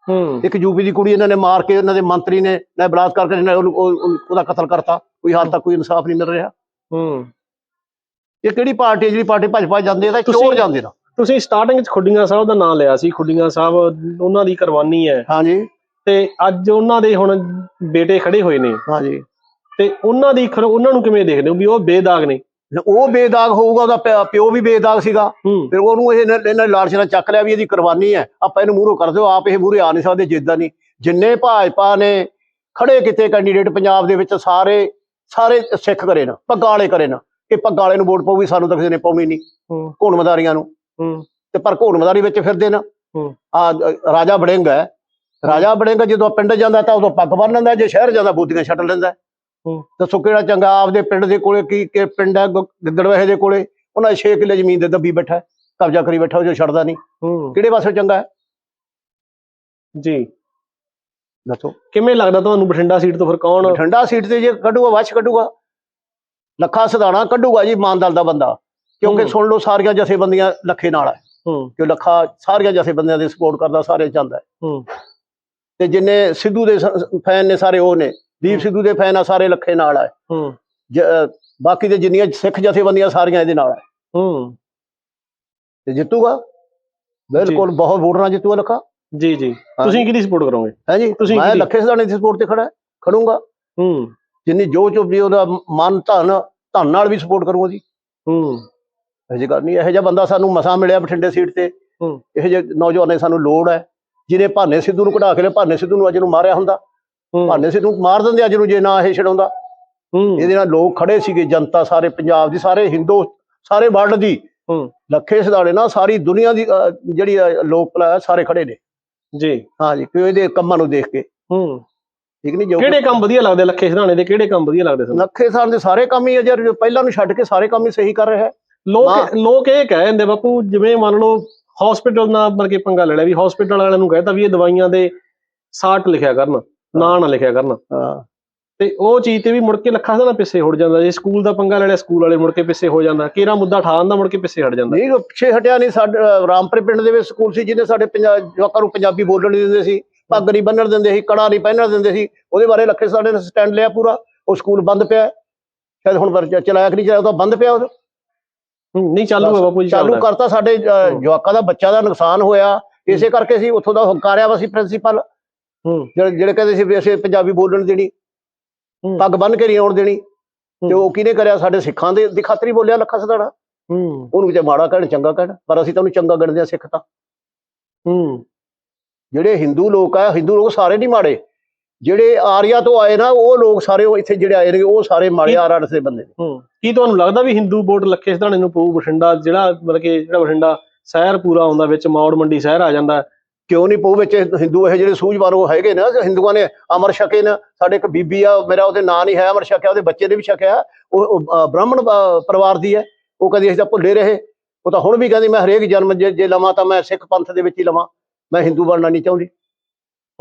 ਹੂੰ। ਇੱਕ ਯੂਪੀ ਦੀ ਕੁੜੀ ਇਹਨਾਂ ਨੇ ਮਾਰ ਕੇ ਉਹਨਾਂ ਦੇ ਮੰਤਰੀ ਨੇ ਨਾ ਬਲਾਤਕਾਰ ਕਰਕੇ ਉਹਦਾ ਕਤਲ ਕਰਤਾ। ਕੋਈ ਹਾਲ ਤੱਕ ਕੋਈ ਇਨਸਾਫ ਨਹੀਂ ਮਿਲ ਰਿਹਾ। ਹੂੰ। ਇਹ ਕਿਹੜੀ ਪਾਰਟੀ ਹੈ ਜਿਹੜੀ ਪਾਰਟੀ ਭੱਜ ਭੱਜ ਜਾਂਦੇ ਆ ਤਾਂ ਚੋਰ ਜਾਂਦੇ ਨਾ। ਤੁਸੀਂ ਸਟਾਰਟਿੰਗ 'ਚ ਖੁੱਡੀਆਂ ਸਾਹਿਬ ਦਾ ਨਾਮ ਲਿਆ ਸੀ ਖੁੱਡੀਆਂ ਸਾਹਿਬ ਉਹਨਾਂ ਦੀ ਕੁਰਬਾਨੀ ਹੈ। ਹਾਂਜੀ। ਤੇ ਅੱਜ ਉਹਨਾਂ ਦੇ ਹੁਣ ਬੇਟੇ ਖੜੇ ਹੋਏ ਨੇ। ਹਾਂਜੀ। ਤੇ ਉਹਨਾਂ ਦੀ ਉਹਨਾਂ ਨੂੰ ਕਿਵੇਂ ਦੇਖਦੇ ਹੋ ਵੀ ਉਹ ਬੇਦਾਗ ਨੇ? ਉਹ ਬੇਦਾਗ ਹੋਊਗਾ ਉਹਦਾ ਪਿਓ ਵੀ ਬੇਦਾਗ ਸੀਗਾ। ਫਿਰ ਉਹਨੂੰ ਇਹ ਇਹਨਾਂ ਲਾਲਚ ਨਾਲ ਚੱਕ ਲਿਆ ਵੀ ਇਹਦੀ ਕੁਰਬਾਨੀ ਹੈ। ਆਪਾਂ ਇਹਨੂੰ ਮੂਹਰੋਂ ਕਰ ਦਿਓ ਆਪ ਇਹ ਮੂਹਰੇ ਆ ਨਹੀਂ ਸਕਦੇ ਜਿੱਦਾਂ ਨਹੀਂ ਜਿੰਨੇ ਭਾਜਪਾ ਨੇ ਖੜੇ ਕੀਤੇ ਕੈਂਡੀਡੇਟ ਪੰਜਾਬ ਦੇ ਵਿੱਚ ਸਾਰੇ ਸਾਰੇ ਸਿੱਖ ਕਰੇ ਨਾ ਪੱਗਾਂ ਵਾਲੇ ਕਰੇ ਨਾ। ਕਿ ਪੱਗਾਂ ਵਾਲੇ ਨੂੰ ਵੋਟ ਪਊਗੀ ਸਾਨੂੰ ਤਾਂ ਕਿਸੇ ਨੇ ਪਾਉਣੀ ਨਹੀਂ ਹੂੰ। ਘੋਣ ਮਦਾਰੀਆਂ ਨੂੰ। ਹੂੰ। ਤੇ ਪਰ ਘੋਣ ਮਦਾਰੀ ਵਿੱਚ ਫਿਰਦੇ ਨਾ। ਹੂੰ। ਆ ਰਾਜਾ ਬੜਿੰਗ ਹੈ। ਰਾਜਾ ਬੜਿੰਗ ਜਦੋਂ ਪਿੰਡ ਜਾਂਦਾ ਤਾਂ ਉਦੋਂ ਪੱਗ ਬੰਨ ਲੈਂਦਾ ਜੇ ਸ਼ਹਿਰ ਜਾਂਦਾ ਬੂਦੀਆਂ ਛੱਡ ਲੈਂਦਾ। ਹੂੰ। ਦੱਸੋ ਕਿਹੜਾ ਚੰਗਾ ਆਪਦੇ ਪਿੰਡ ਦੇ ਕੋਲੇ ਕੀ ਕਿ ਪਿੰਡ ਹੈ ਗਿੱਦੜਵੇਹੇ ਦੇ ਕੋਲੇ? ਉਹਨਾਂ 6 ਕਿੱਲੇ ਜ਼ਮੀਨ ਦੇ ਦੱਬੀ ਬੈਠਾ ਕਬਜ਼ਾ ਕਰੀ ਬੈਠਾ ਉਹ ਜੋ ਛੱਡਦਾ ਨਹੀਂ। ਹੂੰ। ਕਿਹੜੇ ਪਾਸੇ ਚੰਗਾ ਹੈ? ਜੀ। ਦੱਸੋ। ਕਿਵੇਂ ਲੱਗਦਾ ਤੁਹਾਨੂੰ ਬਠਿੰਡਾ ਸੀਟ ਤੋਂ ਫਿਰ ਕੌਣ? ਠੰਡਾ ਸੀਟ ਤੇ ਜੇ ਕੱਢੂਗਾ ਵਛ ਕੱਢੂਗਾ। ਲੱਖਾ ਸਦਾਣਾ ਕੱਢੂਗਾ ਜੀ ਇਮਾਨਦਾਰ ਦਾ ਬੰਦਾ ਕਿਉਂਕਿ। ਸੁਣ ਲਓ ਸਾਰੀਆਂ ਜਥੇਬੰਦੀਆਂ ਲੱਖੇ ਨਾਲ ਹੈ। ਕਿ ਲੱਖਾ ਸਾਰੀਆਂ ਜਥੇਬੰਦੀਆਂ ਦੀ ਸਪੋਰਟ ਕਰਦਾ ਸਾਰੇ ਚਾਹੁੰਦਾ ਤੇ ਜਿੰਨੇ ਸਿੱਧੂ ਦੇ ਫੈਨ ਨੇ ਸਾਰੇ ਉਹ ਨੇ ਦੀਪ। ਸਿੱਧੂ ਦੇ ਫੈਨ ਆ ਸਾਰੇ ਲੱਖੇ ਨਾਲ ਹੈ। ਬਾਕੀ ਦੇ ਜਿੰਨੀਆਂ ਸਿੱਖ ਜਥੇਬੰਦੀਆਂ ਸਾਰੀਆਂ ਇਹਦੇ ਨਾਲ ਹੈ। ਹੂੰ। ਤੇ ਜਿੱਤੂਗਾ? ਬਿਲਕੁਲ ਬਹੁਤ ਵੋਟਰਾਂ ਜਿੱਤੂਗਾ ਲੱਖਾ। ਜੀ ਜੀ। ਤੁਸੀਂ ਕਿਹਦੀ ਸਪੋਰਟ ਕਰੋਗੇ? ਹੈ ਜੀ? ਤੁਸੀਂ ਮੈਂ? ਲੱਖੇ ਸਦਾਣੇ ਦੀ ਸਪੋਰਟ ਤੇ ਖੜਾ ਖੜੂੰਗਾ। ਹੂੰ। ਜਿੰਨੀ ਜੋ ਚੋ ਵੀ ਉਹਦਾ ਮਨ ਧਨ ਧਨ ਨਾਲ ਵੀ ਸਪੋਰਟ ਕਰੂੰਗਾ ਜੀ। ਹੂੰ। ਇਹੋ ਜਿਹੀ ਗੱਲ ਨਹੀਂ ਇਹੋ ਜਿਹਾ ਬੰਦਾ ਸਾਨੂੰ ਮਸਾਂ ਮਿਲਿਆ ਬਠਿੰਡੇ ਸੀਟ ਤੇ। ਹੂੰ। ਇਹੋ ਜਿਹੇ ਨੌਜਵਾਨਾਂ ਦੀ ਸਾਨੂੰ ਲੋੜ ਹੈ ਜਿਹਨੇ ਭਾਨੇ ਸਿੱਧੂ ਨੂੰ ਕਢਾ ਕੇ ਲਿਆ ਭਾਨੇ ਸਿੱਧੂ ਨੂੰ ਅੱਜ ਨੂੰ ਮਾਰਿਆ ਹੁੰਦਾ। ਹੂੰ। ਭਾਨੇ ਸਿੱਧੂ ਨੂੰ ਮਾਰ ਦਿੰਦੇ ਅੱਜ ਨੂੰ ਜੇ ਨਾ ਇਹ ਛਡਾਉਂਦਾ ਹੂੰ। ਇਹਦੇ ਨਾਲ ਲੋਕ ਖੜੇ ਸੀਗੇ ਜਨਤਾ ਸਾਰੇ ਪੰਜਾਬ ਦੀ ਸਾਰੇ ਹਿੰਦੂ ਸਾਰੇ ਵਰਲਡ ਦੀ। ਹੂੰ। ਲੱਖੇ ਸਿਧਾਣੇ ਨਾਲ ਸਾਰੀ ਦੁਨੀਆ ਦੀ ਜਿਹੜੀ ਲੋਕ ਹੈ, ਸਾਰੇ ਖੜੇ ਨੇ। ਜੀ। ਹਾਂਜੀ ਕਿਉਂ ਇਹਦੇ ਕੰਮਾਂ ਨੂੰ ਦੇਖ ਕੇ। ਹੂੰ। ਠੀਕ ਨਹੀਂ ਜੋ ਕਿਹੜੇ ਕੰਮ ਵਧੀਆ ਲੱਗਦੇ ਲੱਖੇ ਸਿਧਾਣੇ ਦੇ ਕਿਹੜੇ ਕੰਮ ਵਧੀਆ ਲੱਗਦੇ ਲੱਖੇ ਸਾਹਿਬ ਦੇ ਸਾਰੇ ਕੰਮ ਹੀ ਆ ਯਾਰ ਜੋ ਪਹਿਲਾਂ ਨੂੰ ਛੱਡ ਕੇ ਸਾਰੇ ਕੰਮ ਹੀ ਸਹੀ ਕਰ ਰਿਹਾ। ਹੈ ਲੋਕ। ਲੋਕ ਇਹ ਕਹਿ ਜਾਂਦੇ ਬਾਪੂ ਜਿਵੇਂ ਮੰਨ ਲਓ ਹਸਪੀਟਲ ਨਾਲ ਮਤਲਬ ਕਿ ਪੰਗਾ ਲੈ ਲਿਆ ਵੀ ਹਸਪੀਟਲ ਵਾਲਿਆਂ ਨੂੰ ਕਹਿਤਾ ਵੀ ਇਹ ਦਵਾਈਆਂ ਦੇ ਸਾਟ ਲਿਖਿਆ ਕਰਨ ਨਾਂ ਨਾ ਲਿਖਿਆ ਕਰਨ। ਹਾਂ। ਤੇ ਉਹ ਚੀਜ਼ ਤੇ ਵੀ ਮੁੜ ਕੇ ਲੱਖਾਂ ਦਾ ਪਿੱਛੇ ਹੁੜ ਜਾਂਦਾ ਜੇ ਸਕੂਲ ਦਾ ਪੰਗਾ ਲੈ ਲਿਆ ਸਕੂਲ ਵਾਲੇ ਮੁੜ ਕੇ ਪਿੱਛੇ ਹੋ ਜਾਂਦਾ ਕਿਹੜਾ ਮੁੱਦਾ ਠਾਣ ਦਾ ਮੁੜ ਕੇ ਪਿੱਛੇ ਹਟ ਜਾਂਦਾ। ਨਹੀਂ ਪਿੱਛੇ ਹਟਿਆ ਨਹੀਂ ਸਾਡੇ ਰਾਮਪੁਰ ਪਿੰਡ ਦੇ ਵਿੱਚ ਸਕੂਲ ਸੀ ਜਿਹਨੇ ਸਾਡੇ ਪੰਜਾਬ ਜਵਾਕਾਂ ਨੂੰ ਪੰਜਾਬੀ ਬੋਲਣ ਨਹੀਂ ਦਿੰਦੇ ਸੀ। ਪੱਗ ਨਹੀਂ ਬੰਨਣ ਦਿੰਦੇ ਸੀ ਕੜਾ ਨਹੀਂ ਪਹਿਨਣ ਦਿੰਦੇ ਸੀ। ਉਹਦੇ ਬਾਰੇ ਲੱਖੇ ਸਾਡੇ ਨੇ ਸਟੈਂਡ ਲਿਆ ਪੂਰਾ। ਉਹ ਸਕੂਲ ਬੰਦ ਪਿਆ। ਸ਼ਾਇਦ ਹੁਣ ਚਲਾਇਆ ਕਿ ਨਹੀਂ ਚਲਾਇਆ ਉਹ ਤਾਂ ਬੰਦ ਪਿਆ ਉਹ ਨਹੀਂ ਚਾਲੂ ਹੈ ਬਾਪੂ ਜੀ ਚਾਲੂ। ਕਰਤਾ ਸਾਡੇ। ਜਵਾਕਾਂ ਦਾ ਬੱਚਾ ਦਾ ਨੁਕਸਾਨ ਹੋਇਆ। ਇਸੇ ਕਰਕੇ ਸੀ ਉੱਥੋਂ ਦਾ ਹੰਕਾਰਿਆ ਵਾ ਸੀ ਪ੍ਰਿੰਸੀਪਲ ਹੂੰ। ਜਿਹੜੇ ਜਿਹੜੇ ਕਹਿੰਦੇ ਸੀ ਵੀ ਅਸੀਂ ਪੰਜਾਬੀ ਬੋਲਣ ਦੇਣੀ। ਪੱਗ ਬੰਨ ਕੇ ਨਹੀਂ ਆਉਣ ਦੇਣੀ। ਤੇ ਉਹ ਕਿਹਨੇ ਕਰਿਆ? ਸਾਡੇ ਸਿੱਖਾਂ ਦੇ ਦੀ ਖਾਤਰ ਬੋਲਿਆ ਲੱਖਾ ਸਦਾਣਾ ਹੂੰ। ਉਹਨੂੰ ਕਿਤੇ ਮਾੜਾ ਕਹਿਣ ਚੰਗਾ ਕਹਿਣ। ਪਰ ਅਸੀਂ ਤਾਂ ਉਹਨੂੰ ਚੰਗਾ ਗਿਣਦੇ ਹਾਂ ਸਿੱਖ ਤਾਂ। ਹੂੰ। ਜਿਹੜੇ ਹਿੰਦੂ ਲੋਕ ਆ ਹਿੰਦੂ ਲੋਕ ਸਾਰੇ ਨਹੀਂ ਮਾੜੇ। ਜਿਹੜੇ ਆਰੀਆ ਤੋਂ ਆਏ ਨਾ ਉਹ ਲੋਕ ਸਾਰੇ ਉਹ ਇੱਥੇ ਜਿਹੜੇ ਆਏ ਨੇ ਉਹ ਸਾਰੇ ਮਾੜੇ ਕੀ- ਆਰ ਦੇ ਬੰਦੇ ਨੇ। ਕੀ ਤੁਹਾਨੂੰ ਲੱਗਦਾ ਵੀ ਹਿੰਦੂ ਵੋਟ ਲੱਖੇ ਸਿਧਾਣੇ ਨੂੰ ਪਊ? ਬਠਿੰਡਾ ਜਿਹੜਾ ਮਤਲਬ ਕਿ ਜਿਹੜਾ ਬਠਿੰਡਾ ਸ਼ਹਿਰ ਪੂਰਾ ਆਉਂਦਾ ਵਿੱਚ ਮੌੜ ਮੰਡੀ ਸ਼ਹਿਰ ਆ ਜਾਂਦਾ। ਕਿਉਂ ਨਹੀਂ ਪਊ? ਵਿੱਚ ਹਿੰਦੂ ਇਹ ਜਿਹੜੇ ਸੂਝਵਾਨ ਉਹ ਹੈਗੇ ਨਾ ਹਿੰਦੂਆਂ ਨੇ ਅਮਰ ਛਕੇ ਨੇ ਸਾਡੇ ਇੱਕ ਬੀਬੀ ਆ ਮੇਰਾ ਉਹਦੇ ਨਾਂ ਨਹੀਂ ਹੈ ਅਮਰ ਛਕਿਆ ਉਹਦੇ ਬੱਚੇ ਨੇ ਵੀ ਛਕਿਆ। ਉਹ ਬ੍ਰਾਹਮਣ ਪਰਿਵਾਰ ਦੀ ਹੈ। ਉਹ ਕਹਿੰਦੀ ਅਸੀਂ ਤਾਂ ਭੁੱਲੇ ਰਹੇ। ਉਹ ਤਾਂ ਹੁਣ ਵੀ ਕਹਿੰਦੀ ਮੈਂ ਹਰੇਕ ਜਨਮ ਜੇ ਜੇ ਲਵਾਂ ਤਾਂ ਮੈਂ ਸਿੱਖ ਪੰਥ ਦੇ ਵਿੱਚ ਹੀ ਲਵਾਂ। ਮੈਂ ਹਿੰਦੂ ਬਣਨਾ ਨਹੀਂ ਚਾਹੁੰਦੀ।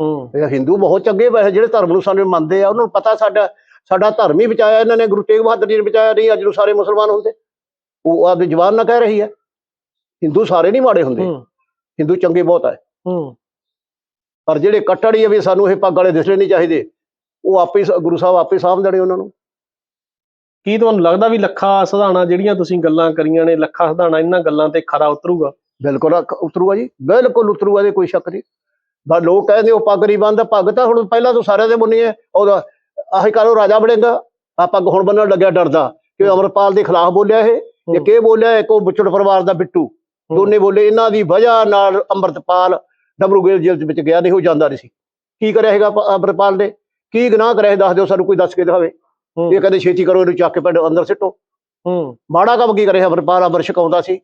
ਹੂੰ। ਇਹ ਹਿੰਦੂ ਬਹੁਤ ਚੰਗੇ ਵੈਸੇ ਜਿਹੜੇ ਧਰਮ ਨੂੰ ਸਾਨੂੰ ਮੰਨਦੇ ਆ ਉਹਨਾਂ ਨੂੰ ਪਤਾ ਸਾਡਾ ਸਾਡਾ ਧਰਮ ਹੀ ਬਚਾਇਆ ਇਹਨਾਂ ਨੇ ਗੁਰੂ ਤੇਗ ਬਹਾਦਰ ਜੀ ਨੇ ਬਚਾਇਆ ਨਹੀਂ ਅੱਜ ਨੂੰ ਸਾਰੇ ਮੁਸਲਮਾਨ ਹੁੰਦੇ। ਉਹ ਆਪਦੇ ਜਵਾਨ ਨਾ ਕਹਿ ਰਹੀ ਹੈ ਹਿੰਦੂ ਸਾਰੇ ਨਹੀਂ ਮਾੜੇ ਹੁੰਦੇ। ਹਿੰਦੂ ਚੰਗੇ ਬਹੁਤ ਹੈ ਹੂੰ। ਪਰ ਜਿਹੜੇ ਕੱਟੜੀ ਆ ਵੀ ਸਾਨੂੰ ਇਹ ਪੱਗ ਵਾਲੇ ਦਿਸਣੇ ਨਹੀਂ ਚਾਹੀਦੇ ਉਹ ਆਪੇ ਗੁਰੂ ਸਾਹਿਬ ਆਪੇ ਸਾਂਭ ਦੇਣੇ ਉਹਨਾਂ ਨੂੰ। ਕੀ ਤੁਹਾਨੂੰ ਲੱਗਦਾ ਵੀ ਲੱਖਾ ਸਿਧਾਣਾ ਜਿਹੜੀਆਂ ਤੁਸੀਂ ਗੱਲਾਂ ਕਰੀਆਂ ਨੇ ਲੱਖਾ ਸਿਧਾਣਾ ਇਹਨਾਂ ਗੱਲਾਂ ਤੇ ਖਰਾ ਉਤਰੂਗਾ? ਬਿਲਕੁਲ ਉਤਰੂਗਾ ਜੀ ਬਿਲਕੁਲ ਉਤਰੂਗਾ ਦੇ ਕੋਈ ਸ਼ੱਕ ਨਹੀਂ। ਬਸ ਲੋਕ ਕਹਿੰਦੇ ਉਹ ਪੱਗ ਨਹੀਂ ਬੰਨਦਾ ਪੱਗ ਤਾਂ ਹੁਣ ਪਹਿਲਾਂ ਤੋਂ ਸਾਰਿਆਂ ਦੇ ਬੰਨੀ ਹੈ ਉਹਦਾ ਆਹੀ ਕਰੋ ਰਾਜਾ ਬਣੇਗਾ ਆ ਪੱਗ ਹੁਣ ਬੰਨਣ ਲੱਗਿਆ ਡਰਦਾ ਕਿ ਅਮਰਪਾਲ ਦੇ ਖਿਲਾਫ ਬੋਲਿਆ ਇਹ ਇਹ ਬੋਲਿਆ ਇੱਕ ਉਹ ਬੁੱਚੜ ਪਰਿਵਾਰ ਦਾ ਬਿੱਟੂ ਦੋਨੇ ਬੋਲੇ ਇਹਨਾਂ ਦੀ ਵਜ੍ਹਾ ਨਾਲ ਅੰਮ੍ਰਿਤਪਾਲ ਡਬਰੂਗੇਲ ਜੇਲ੍ਹ ਵਿੱਚ ਗਿਆ ਨਹੀਂ ਉਹ ਜਾਂਦਾ ਨਹੀਂ ਸੀ। ਕੀ ਕਰਿਆ ਹੈਗਾ ਅੰਮ੍ਰਿਤਪਾਲ ਨੇ? ਕੀ ਗੁਨਾਹ ਕਰਿਆ ਦੱਸ ਦਿਓ ਸਾਨੂੰ ਕੋਈ ਦੱਸ ਕੇ ਦਿਖਾਵੇ। ਇਹ ਕਹਿੰਦੇ ਛੇਤੀ ਕਰੋ ਇਹਨੂੰ ਚੱਕ ਕੇ ਪਿੰਡ ਅੰਦਰ ਸਿੱਟੋ। ਹੂੰ। ਮਾੜਾ ਕੰਮ ਕੀ ਕਰਿਆ ਅੰਮ੍ਰਿਤਪਾਲ ਅੰਮ੍ਰਿਤ ਛਕਾਉਂਦਾ ਸੀ।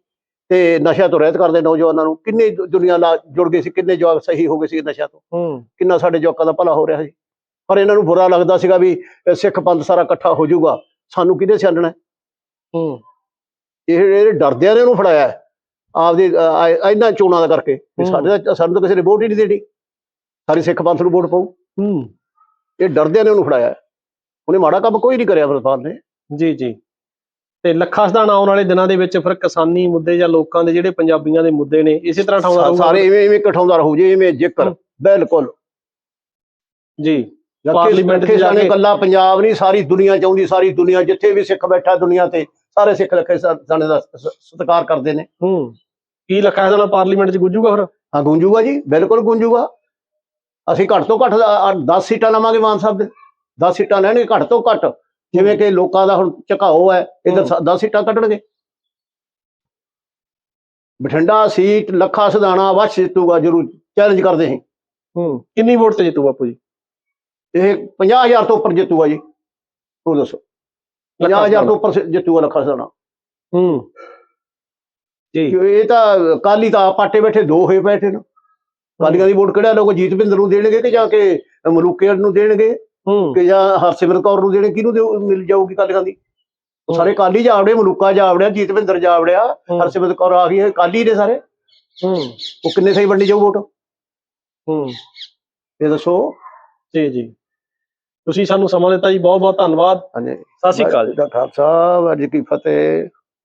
ਤੇ ਨਸ਼ਾ ਤੋਂ ਰਹਿਤ ਕਰਦੇ ਨੌਜਵਾਨਾਂ ਨੂੰ। ਕਿੰਨੇ ਦੁ- ਦੁਨੀਆ ਨਾਲ ਜੁੜ ਗਏ ਸੀ ਕਿੰਨੇ ਜਵਾਕ ਸਹੀ ਹੋ ਗਏ ਸੀ ਨਸ਼ਾ ਤੋਂ। ਹੂੰ। ਕਿੰਨਾ ਸਾਡੇ ਜਵਾਕਾਂ ਦਾ ਭਲਾ ਹੋ ਰਿਹਾ ਸੀ। ਪਰ ਇਹਨਾਂ ਨੂੰ ਬੁਰਾ ਲੱਗਦਾ ਸੀਗਾ ਵੀ ਸਿੱਖ ਪੰਥ ਸਾਰਾ ਇਕੱਠਾ ਹੋ ਜਾਊਗਾ। ਸਾਨੂੰ ਕਿਹਦੇ ਛੱਡਣਾ ਹੈ? ਇਹ ਇਹ ਡਰਦਿਆਂ ਨੇ ਉਹਨੂੰ ਫੜਾਇਆ। ਆਪਦੇ ਇਹਨਾਂ ਚੋਣਾਂ ਦਾ ਕਰਕੇ। ਸਾਡੇ ਤਾਂ ਸਾਨੂੰ ਤਾਂ ਕਿਸੇ ਨੇ ਵੋਟ ਹੀ ਨਹੀਂ ਦੇਣੀ। ਸਾਰੀ ਸਿੱਖ ਪੰਥ ਨੂੰ ਵੋਟ ਪਾਉ ਹੂੰ। ਇਹ ਡਰਦਿਆਂ ਨੇ ਉਹਨੂੰ ਫੜਾਇਆ। ਉਹਨੇ ਮਾੜਾ ਕੰਮ ਕੋਈ ਨਹੀਂ ਕਰਿਆ ਅੰਮ੍ਰਿਤਪਾਲ ਨੇ। ਜੀ ਜੀ। ਤੇ ਲੱਖਾ ਸਿਧਾਣਾ ਆਉਣ ਵਾਲੇ ਦਿਨਾਂ ਦੇ ਵਿੱਚ ਫਿਰ ਕਿਸਾਨੀ ਮੁੱਦੇ ਜਾਂ ਲੋਕਾਂ ਦੇ ਜਿਹੜੇ ਪੰਜਾਬੀਆਂ ਦੇ ਮੁੱਦੇ ਨੇ ਇਸੇ ਤਰ੍ਹਾਂ ਠਾਉਂਦਾ ਰਹੂਗਾ। ਸਾਰੇ ਇਵੇਂ ਇਵੇਂ ਇਕਠਾਉਂਦਾ ਰਹੂ ਜੀ ਇਵੇਂ ਜ਼ਿਕਰ। ਬਿਲਕੁਲ। ਜੀ ਪਾਰਲੀਮੈਂਟ ਪਾਰਲੀਮੈਂਟ 'ਚ ਜਾ ਸਾਨੇ ਕੇ- ਕੱਲਾ ਪੰਜਾਬ ਨਹੀਂ ਸਾਰੀ ਦੁਨੀਆ ਚਾਹੁੰਦੀ ਸਾਰੀ ਦੁਨੀਆ ਜਿੱਥੇ ਵੀ ਸਿੱਖ ਬੈਠਾ ਦੁਨੀਆ ਤੇ ਸਾਰੇ ਸਿੱਖ ਲੱਖੇ ਸਾਨੇ ਦਾ ਸਤਿਕਾਰ ਕਰਦੇ ਨੇ। ਹੂੰ ਕੀ ਲੱਖਾ ਸਿਧਾਣਾ ਪਾਰਲੀਮੈਂਟ 'ਚ ਗੁੱਜੂਗਾ ਫਿਰ? ਹਾਂ ਗੂੰਜੂਗਾ ਜੀ ਬਿਲਕੁਲ ਗੂੰਜੂਗਾ। ਅਸੀਂ ਘੱਟ ਤੋਂ ਘੱਟ 10 ਸੀਟਾਂ ਲਵਾਂਗੇ ਮਾਨ ਸਾਹਿਬ ਦੇ। 10 ਸੀਟਾਂ ਲੈਣਗੇ ਘੱਟ ਤੋਂ ਘੱਟ। ਜਿਵੇਂ ਕਿ ਲੋਕਾਂ ਦਾ ਹੁਣ ਝਕਾਓ ਹੈ ਇਧਰ 10 ਸੀਟਾਂ ਕੱਢਣਗੇ। ਬਠਿੰਡਾ ਸੀਟ ਲੱਖਾ ਸਿਧਾਣਾ ਵਛ ਜਿੱਤੂਗਾ ਜਰੂਰ ਚੈਲੰਜ ਕਰਦੇ ਹਾਂ ਹੂੰ। ਕਿੰਨੀ ਵੋਟ ਤੇ ਜਿੱਤੂ ਬਾਪੂ ਜੀ? ਇਹ 50000 ਤੋਂ ਉੱਪਰ ਜਿੱਤੂਗਾ ਜੀ। ਉਹ ਦੱਸੋ। 50000 ਤੋਂ ਉੱਪਰ ਜਿੱਤੂਗਾ ਲੱਖਾ ਸਣਾ ਹੂੰ। ਜੀ। ਇਹ ਤਾਂ ਕਾਲੀ ਤਾਂ ਪਾਟੇ ਬੈਠੇ ਦੋ ਹੋਏ ਬੈਠੇ ਨੇ। ਕਾਲੀਆਂ ਦੀ ਵੋਟ ਕਿਹੜਾ ਲੋਕ ਜੀਤਵਿੰਦਰ ਨੂੰ ਦੇਣਗੇ ਕਿ ਜਾਂ ਕਿ ਮਲੂਕੇ ਨੂੰ ਦੇਣਗੇ? ਹੂੰ। ਕਿ ਜਾਂ ਹਰਸਿਮਰਤ ਕੌਰ ਨੂੰ ਦੇਣਗੇ ਕਿਹਨੂੰ ਦਿਓ- ਮਿਲ ਜਾਊਗੀ ਕਾਲੀਆਂ ਦੀ? ਉਹ ਸਾਰੇ ਕਾਲੀ ਜਾਵੜੇ ਮਲੂਕਾ ਜਾਵੜਿਆ ਜੀਤਵਿੰਦਰ ਜਾਵੜਿਆ ਹੂੰ, ਹਰਸਿਮਰਤ ਕੌਰ ਆ ਗਈ ਇਹ ਕਾਲੀ ਨੇ ਸਾਰੇ। ਹੂੰ। ਉਹ ਕਿੰਨੇ ਸਹੀ ਵੰਡੀ ਜਾਊ ਵੋਟ? ਹੂੰ। ਇਹ ਦੱਸੋ। ਜੀ ਜੀ। ਤੁਸੀਂ ਸਾਨੂੰ ਸਮਾਂ ਦਿੱਤਾ ਜੀ ਬਹੁਤ ਬਹੁਤ ਧੰਨਵਾਦ। ਹਾਂਜੀ। ਸਤਿ ਸ਼੍ਰੀ ਅਕਾਲ ਜੀ। ਦਾ ਖਾਲਸਾ ਵਾਹਿਗੁਰੂ ਜੀ ਕੀ ਫਤਿਹ।